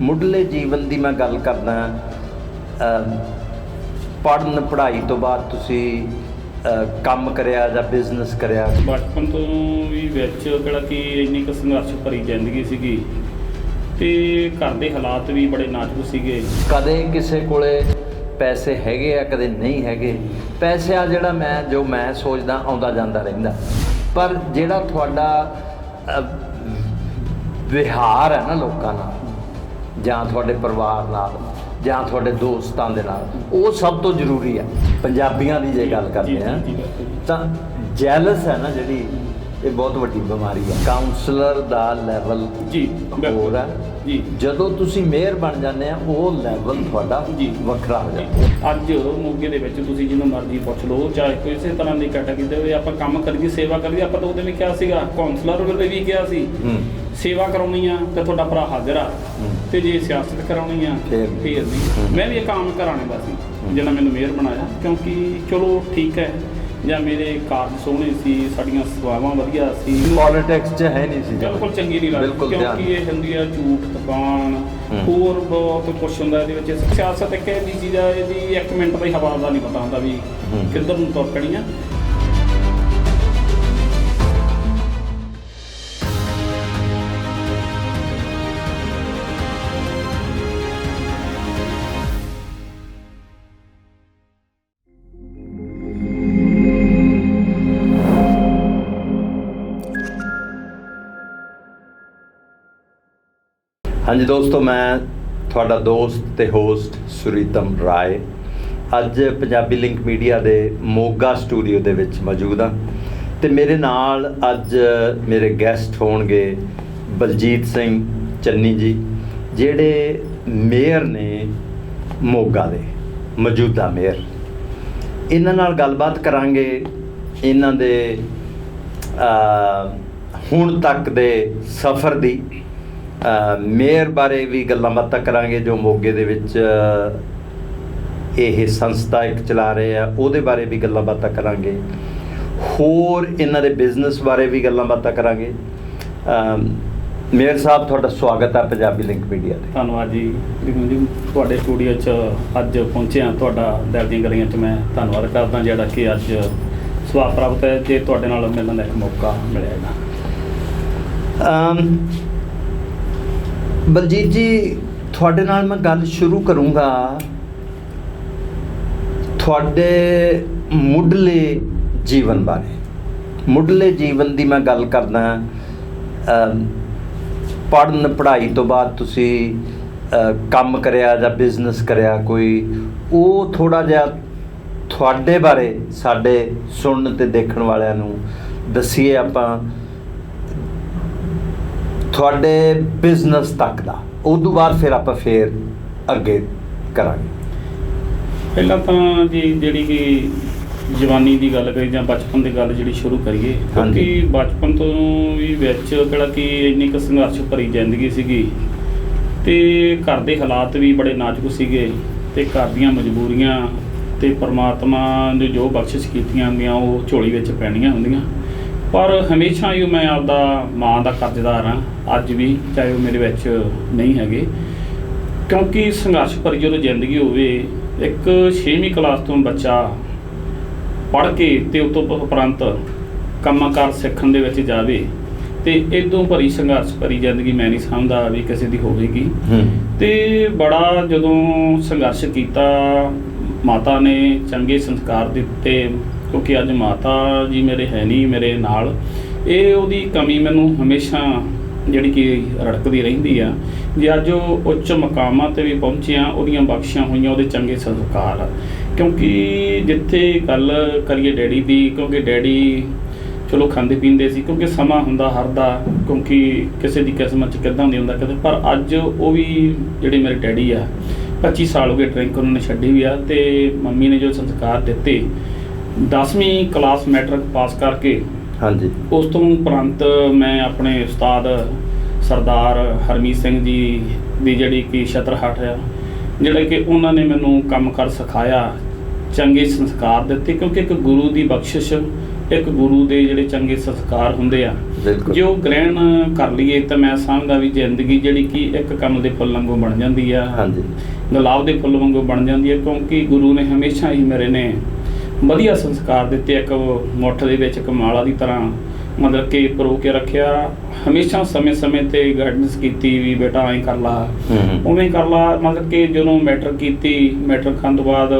ਮੁੱਢਲੇ ਜੀਵਨ ਦੀ ਮੈਂ ਗੱਲ ਕਰਦਾ ਪੜਨ ਪੜ੍ਹਾਈ ਤੋਂ ਬਾਅਦ ਤੁਸੀਂ ਕੰਮ ਕਰਿਆ ਜਾਂ ਬਿਜ਼ਨਸ ਕਰਿਆ? ਬਚਪਨ ਤੋਂ ਵੀ ਵਿੱਚ ਕਿਹੜਾ ਕਿ ਇੰਨੀ ਕੁ ਸੰਘਰਸ਼ ਭਰੀ ਜ਼ਿੰਦਗੀ ਸੀਗੀ ਤੇ ਘਰ ਦੇ ਹਾਲਾਤ ਵੀ ਬੜੇ ਨਾਜ਼ੁਕ ਸੀਗੇ। ਕਦੇ ਕਿਸੇ ਕੋਲੇ ਪੈਸੇ ਹੈਗੇ ਆ ਕਦੇ ਨਹੀਂ ਹੈਗੇ। ਪੈਸਿਆ ਜਿਹੜਾ ਮੈਂ ਜੋ ਮੈਂ ਸੋਚਦਾ ਆਉਂਦਾ ਜਾਂਦਾ ਰਹਿੰਦਾ। ਪਰ ਜਿਹੜਾ ਤੁਹਾਡਾ ਵਿਹਾਰ ਹੈ ਨਾ ਲੋਕਾਂ ਨਾਲ ਜਾਂ ਤੁਹਾਡੇ ਪਰਿਵਾਰ ਨਾਲ, ਜਾਂ ਤੁਹਾਡੇ ਦੋਸਤਾਂ ਦੇ ਨਾਲ, ਉਹ ਸਭ ਤੋਂ ਜ਼ਰੂਰੀ ਹੈ। ਪੰਜਾਬੀਆਂ ਦੀ ਜੇ ਗੱਲ ਕਰਦੇ ਆ ਤਾਂ ਜੈਲਸ ਹੈ ਨਾ ਜਿਹੜੀ ਇਹ ਬਹੁਤ ਵੱਡੀ ਬਿਮਾਰੀ ਹੈ। ਕਾਉਂਸਲਰ ਦਾ ਲੈਵਲ ਜੀ ਹੋਰ ਹੈ। ਜੀ। ਜਦੋਂ ਤੁਸੀਂ ਮੇਅਰ ਬਣ ਜਾਂਦੇ ਆ ਉਹ ਲੈਵਲ ਤੁਹਾਡਾ ਜੀ। ਵੱਖਰਾ ਹੋ ਜਾਂਦਾ। ਅੱਜ ਮੋਗੇ ਦੇ ਵਿੱਚ ਤੁਸੀਂ ਜਿਹਨੂੰ ਮਰਜ਼ੀ ਪੁੱਛ ਲਓ ਚਾਹੇ ਕਿਸੇ ਤਰ੍ਹਾਂ ਦੀ ਕੈਟਾਗਰੀ ਦੇ ਹੋਵੇ ਆਪਾਂ ਕੰਮ ਕਰੀਏ ਸੇਵਾ ਕਰੀਏ ਆਪਾਂ ਤਾਂ ਉਹਦੇ ਵੀ ਕਿਹਾ ਸੀਗਾ ਕਾਉਂਸਲਰ ਵੇਲੇ ਵੀ ਕਿਹਾ ਸੀ। ਸੇਵਾ ਕਰਾਉਣੀ ਆ ਤੇ ਤੁਹਾਡਾ ਭਰਾ ਹਾਜ਼ਰ ਆ। ਤੇ ਜੇ ਸਿਆਸਤ ਕਰਾਉਣੀ ਆ ਫੇਰ। ਨਹੀਂ। ਮੈਂ ਵੀ ਇਹ ਕੰਮ ਕਰਾਣੇ ਦਾ ਸੀ ਜਿਹਨਾਂ ਮੈਨੂੰ ਮੇਅਰ ਬਣਾਇਆ ਕਿਉਂਕਿ ਚਲੋ ਠੀਕ ਹੈ ਜਾਂ ਮੇਰੇ ਕਾਰਜ ਸੋਹਣੇ ਸੀ ਸਾਡੀਆਂ ਸੇਵਾਵਾਂ ਵਧੀਆ ਸੀ ਪੋਲਿਟਿਕਸ 'ਚ ਹੈ ਨਹੀਂ ਸੀ ਬਿਲਕੁਲ ਚੰਗੀ ਨਹੀਂ ਲੱਗਦੀ ਬਿਲਕੁਲ ਧਿਆਨ ਕਿਉਂਕਿ ਇਹ ਹੁੰਦੀ ਆ ਝੂਠ ਤਪਾਨ ਹੂੰ। ਹੋਰ ਬਹੁਤ ਕੁਝ ਹੁੰਦਾ ਇਹਦੇ ਵਿੱਚ ਸਿਆਸਤ ਇੱਕ ਇਹਦੀ ਚੀਜ਼ ਆ ਇਹਦੀ ਇੱਕ ਮਿੰਟ ਦਾ ਹੀ ਹਵਾ ਦਾ ਨਹੀਂ ਪਤਾ ਹੁੰਦਾ ਵੀ। ਕਿੱਧਰ ਨੂੰ ਤੁਰ ਪੈਣੀ ਆ ਹਾਂਜੀ ਦੋਸਤੋ, ਮੈਂ ਤੁਹਾਡਾ ਦੋਸਤ ਤੇ ਹੋਸਟ ਸੁਰੀਤਮ ਰਾਏ ਅੱਜ ਪੰਜਾਬੀ ਲਿੰਕ ਮੀਡੀਆ ਦੇ ਮੋਗਾ ਸਟੂਡੀਓ ਦੇ ਵਿੱਚ ਮੌਜੂਦ ਹਾਂ ਤੇ ਮੇਰੇ ਨਾਲ ਅੱਜ ਮੇਰੇ ਗੈਸਟ ਹੋਣਗੇ ਬਲਜੀਤ ਸਿੰਘ ਚੰਨੀ ਜੀ, ਜਿਹੜੇ ਮੇਅਰ ਨੇ ਮੋਗਾ ਦੇ, ਮੌਜੂਦਾ ਮੇਅਰ ਇਹਨਾਂ ਨਾਲ ਗੱਲਬਾਤ ਕਰਾਂਗੇ ਇਹਨਾਂ ਦੇ ਹੁਣ ਤੱਕ ਦੇ ਸਫ਼ਰ ਦੀ ਮੇਅਰ ਬਾਰੇ ਵੀ ਗੱਲਾਂ ਬਾਤਾਂ ਕਰਾਂਗੇ ਜੋ ਮੋਗੇ ਦੇ ਵਿੱਚ ਇਹ ਸੰਸਥਾ ਇੱਕ ਚਲਾ ਰਹੇ ਆ ਉਹਦੇ ਬਾਰੇ ਵੀ ਗੱਲਾਂ ਬਾਤਾਂ ਕਰਾਂਗੇ। ਹੋਰ ਇਹਨਾਂ ਦੇ ਬਿਜ਼ਨਸ ਬਾਰੇ ਵੀ ਗੱਲਾਂ ਬਾਤਾਂ ਕਰਾਂਗੇ। ਮੇਅਰ ਸਾਹਿਬ ਤੁਹਾਡਾ ਸਵਾਗਤ ਹੈ ਪੰਜਾਬੀ ਲਿੰਕ ਮੀਡੀਆ ਤੇ। ਧੰਨਵਾਦ ਜੀ। ਜੀ ਤੁਹਾਡੇ ਸਟੂਡੀਓ 'ਚ ਅੱਜ ਪਹੁੰਚਿਆ ਤੁਹਾਡਾ ਦਿਲ ਦੀਆਂ ਗਲੀਆਂ 'ਚ ਮੈਂ ਧੰਨਵਾਦ ਕਰਦਾ ਜਿਹੜਾ ਕਿ ਅੱਜ ਸਵਾਦ ਪ੍ਰਾਪਤ ਹੈ ਤੇ ਤੁਹਾਡੇ ਨਾਲ ਮਿਲਣ ਦਾ ਇੱਕ ਮੌਕਾ ਮਿਲਿਆ ਹੈਗਾ ਬਲਜੀਤ ਜੀ, ਤੁਹਾਡੇ ਨਾਲ ਮੈਂ ਗੱਲ ਸ਼ੁਰੂ ਕਰੂੰਗਾ। ਤੁਹਾਡੇ ਮੁੱਢਲੇ ਜੀਵਨ ਬਾਰੇ। ਮੁੱਢਲੇ ਜੀਵਨ ਦੀ ਮੈਂ ਗੱਲ ਕਰਦਾ ਪੜਨ ਪੜ੍ਹਾਈ ਤੋਂ ਬਾਅਦ ਤੁਸੀਂ ਕੰਮ ਕਰਿਆ ਜਾਂ ਬਿਜ਼ਨਸ ਕਰਿਆ ਕੋਈ, ਉਹ ਥੋੜਾ ਜਿਹਾ ਤੁਹਾਡੇ ਬਾਰੇ, ਸਾਡੇ ਸੁਣਨ ਤੇ ਦੇਖਣ ਵਾਲਿਆਂ ਨੂੰ ਦਸੀਏ ਆਪਾਂ। ਤੁਹਾਡੇ ਬਿਜ਼ਨਸ ਤੱਕ ਦਾ। ਉਦੋਂ ਬਾਅਦ ਫਿਰ ਆਪਾਂ ਫੇਰ ਅੱਗੇ ਕਰਾਂਗੇ। ਪਹਿਲਾਂ ਤਾਂ ਜੀ ਜਿਹੜੀ ਕਿ ਜਵਾਨੀ ਦੀ ਗੱਲ ਕਰੀ ਜਾਂ ਬਚਪਨ ਦੀ ਗੱਲ ਜਿਹੜੀ ਸ਼ੁਰੂ ਕਰੀਏ। ਕਿਉਂਕਿ ਬਚਪਨ ਤੋਂ ਵੀ ਵਿੱਚ ਕਿਹੜਾ ਕਿ ਇੰਨੀ ਕੁ ਸੰਘਰਸ਼ ਭਰੀ ਜ਼ਿੰਦਗੀ ਸੀਗੀ। ਤੇ ਘਰ ਦੇ ਹਾਲਾਤ ਵੀ ਬੜੇ ਨਾਜ਼ੁਕ ਸੀਗੇ ਤੇ ਘਰ ਦੀਆਂ ਮਜਬੂਰੀਆਂ ਤੇ ਪ੍ਰਮਾਤਮਾ ਨੇ ਜੋ ਬਖਸ਼ਿਸ਼ ਕੀਤੀਆਂ ਹੁੰਦੀਆਂ ਉਹ ਝੋਲੀ ਵਿੱਚ ਪੈਣੀਆਂ ਹੁੰਦੀਆਂ। ਪਰ ਹਮੇਸ਼ਾ ਹੀ ਮੈਂ ਆਪਦਾ ਮਾਂ ਦਾ ਕਰਜ਼ਦਾਰ ਹਾਂ। ਅੱਜ ਵੀ ਚਾਹੇ ਉਹ ਮੇਰੇ ਵਿੱਚ ਨਹੀਂ ਹੈਗੇ। ਕਿਉਂਕਿ ਸੰਘਰਸ਼ ਭਰੀ ਜਦੋਂ ਜ਼ਿੰਦਗੀ ਹੋਵੇ ਇੱਕ 6ਵੀਂ ਕਲਾਸ ਤੋਂ ਬੱਚਾ ਪੜ੍ਹ ਕੇ ਤੇ ਉਸ ਤੋਂ ਉਪਰੰਤ ਕੰਮਕਾਰ ਸਿੱਖਣ ਦੇ ਵਿੱਚ ਜਾਵੇ ਤੇ ਇਦੋਂ ਭਰੀ ਸੰਘਰਸ਼ ਭਰੀ ਜ਼ਿੰਦਗੀ ਮੈਂ ਨਹੀਂ ਸਮਝਦਾ ਵੀ ਕਿਸੇ ਦੀ ਹੋਵੇਗੀ। ਤੇ ਬੜਾ ਜਦੋਂ ਸੰਘਰਸ਼ ਕੀਤਾ ਮਾਤਾ ਨੇ ਚੰਗੇ ਸੰਸਕਾਰ ਦਿੱਤੇ ਕਿਉਂਕਿ ਅੱਜ ਮਾਤਾ ਜੀ ਮੇਰੇ ਹੈ ਨਹੀਂ, ਮੇਰੇ ਨਾਲ। ਇਹ ਉਹਦੀ ਕਮੀ ਮੈਨੂੰ ਹਮੇਸ਼ਾ ਜਿਹੜੀ ਕਿ ਰੜਕਦੀ ਰਹਿੰਦੀ ਆ। ਜੇ ਅੱਜ ਉਹ ਉੱਚ ਮਕਾਮਾਂ ਤੇ ਵੀ ਪਹੁੰਚਿਆ, ਉਹਦੀਆਂ ਬਖਸ਼ੀਆਂ ਹੋਈਆਂ, ਉਹਦੇ ਚੰਗੇ ਸੰਸਕਾਰ ਕਿਉਂਕਿ ਜਿੱਥੇ ਗੱਲ ਕਰੀਏ ਡੈਡੀ ਦੀ, ਕਿਉਂਕਿ ਡੈਡੀ ਚਲੋ ਖਾਂਦੇ ਪੀਂਦੇ ਸੀ, ਕਿਉਂਕਿ ਸਮਾਂ ਹੁੰਦਾ ਹਰ ਦਾ ਕਿਉਂਕਿ ਕਿਸੇ ਦੀ ਕਿਸਮਤ ਚ ਕਿੱਦਾਂ ਦੀ ਹੁੰਦਾ ਕਦੇ ਪਰ ਅੱਜ ਉਹ ਵੀ ਜਿਹੜੇ ਮੇਰੇ ਡੈਡੀ ਆ 25 ਸਾਲ ਹੋ ਗਏ ਡਰਿੰਕ ਉਹਨਾਂ ਨੇ ਛੱਡੀ ਵੀ ਆ ਤੇ ਮੰਮੀ ਨੇ ਜੋ ਸੰਸਕਾਰ ਦਿੱਤੇ 10ਵੀਂ ਕਲਾਸ ਮੈਟ੍ਰਿਕ ਪਾਸ ਕਰਕੇ ਹਾਂਜੀ। ਉਸ ਤੋਂ ਉਪਰੰਤ ਮੈਂ ਆਪਣੇ ਉਸਤਾਦ ਸਰਦਾਰ ਹਰਮੀਤ ਸਿੰਘ ਜੀ ਦੀ ਜਿਹੜੀ ਕਿ ਛਤਰਹਟ ਆ ਜਿਹੜੇ ਕਿ ਉਹਨਾਂ ਨੇ ਮੈਨੂੰ ਕੰਮ ਕਰ ਸਿਖਾਇਆ ਚੰਗੇ ਸੰਸਕਾਰ ਦਿੱਤੇ ਕਿਉਂਕਿ ਇੱਕ ਗੁਰੂ ਦੀ ਬਖਸ਼ਿਸ਼ ਇੱਕ ਗੁਰੂ ਦੇ ਜਿਹੜੇ ਚੰਗੇ ਸੰਸਕਾਰ ਹੁੰਦੇ ਆ ਜੇ ਉਹ ਗ੍ਰਹਿਣ ਕਰ ਲਈਏ ਤਾਂ ਮੈਂ ਸਮਝਦਾ ਵੀ ਜ਼ਿੰਦਗੀ ਜਿਹੜੀ ਕਿ ਇੱਕ ਕੰਮ ਦੇ ਫੁੱਲ ਵਾਂਗੂ ਬਣ ਜਾਂਦੀ ਆ ਹਾਂਜੀ। ਗੁਲਾਬ ਦੇ ਫੁੱਲ ਵਾਂਗੂ ਬਣ ਜਾਂਦੀ ਹੈ ਕਿਉਂਕਿ ਗੁਰੂ ਨੇ ਹਮੇਸ਼ਾ ਹੀ ਮੇਰੇ ਨੇ ਵਧੀਆ ਸੰਸਕਾਰ ਦਿੱਤੇ ਇੱਕ ਮੁੱਠ ਦੇ ਵਿੱਚ ਕਮਾਲਾ ਦੀ ਤਰ੍ਹਾਂ ਮਤਲਬ ਕਿ ਪਰੋ ਕੇ ਰੱਖਿਆ। ਹਮੇਸ਼ਾ ਸਮੇਂ-ਸਮੇਂ ਤੇ ਗਾਈਡੈਂਸ ਕੀਤੀ ਵੀ ਬੇਟਾ ਐਂ ਕਰ ਲਾ। ਉਵੇਂ ਕਰ ਲਾ ਮਤਲਬ ਕਿ ਜਦੋਂ ਮੈਟਰ ਕੀਤੀ ਮੈਟਰ ਕਰਨ ਤੋਂ ਬਾਅਦ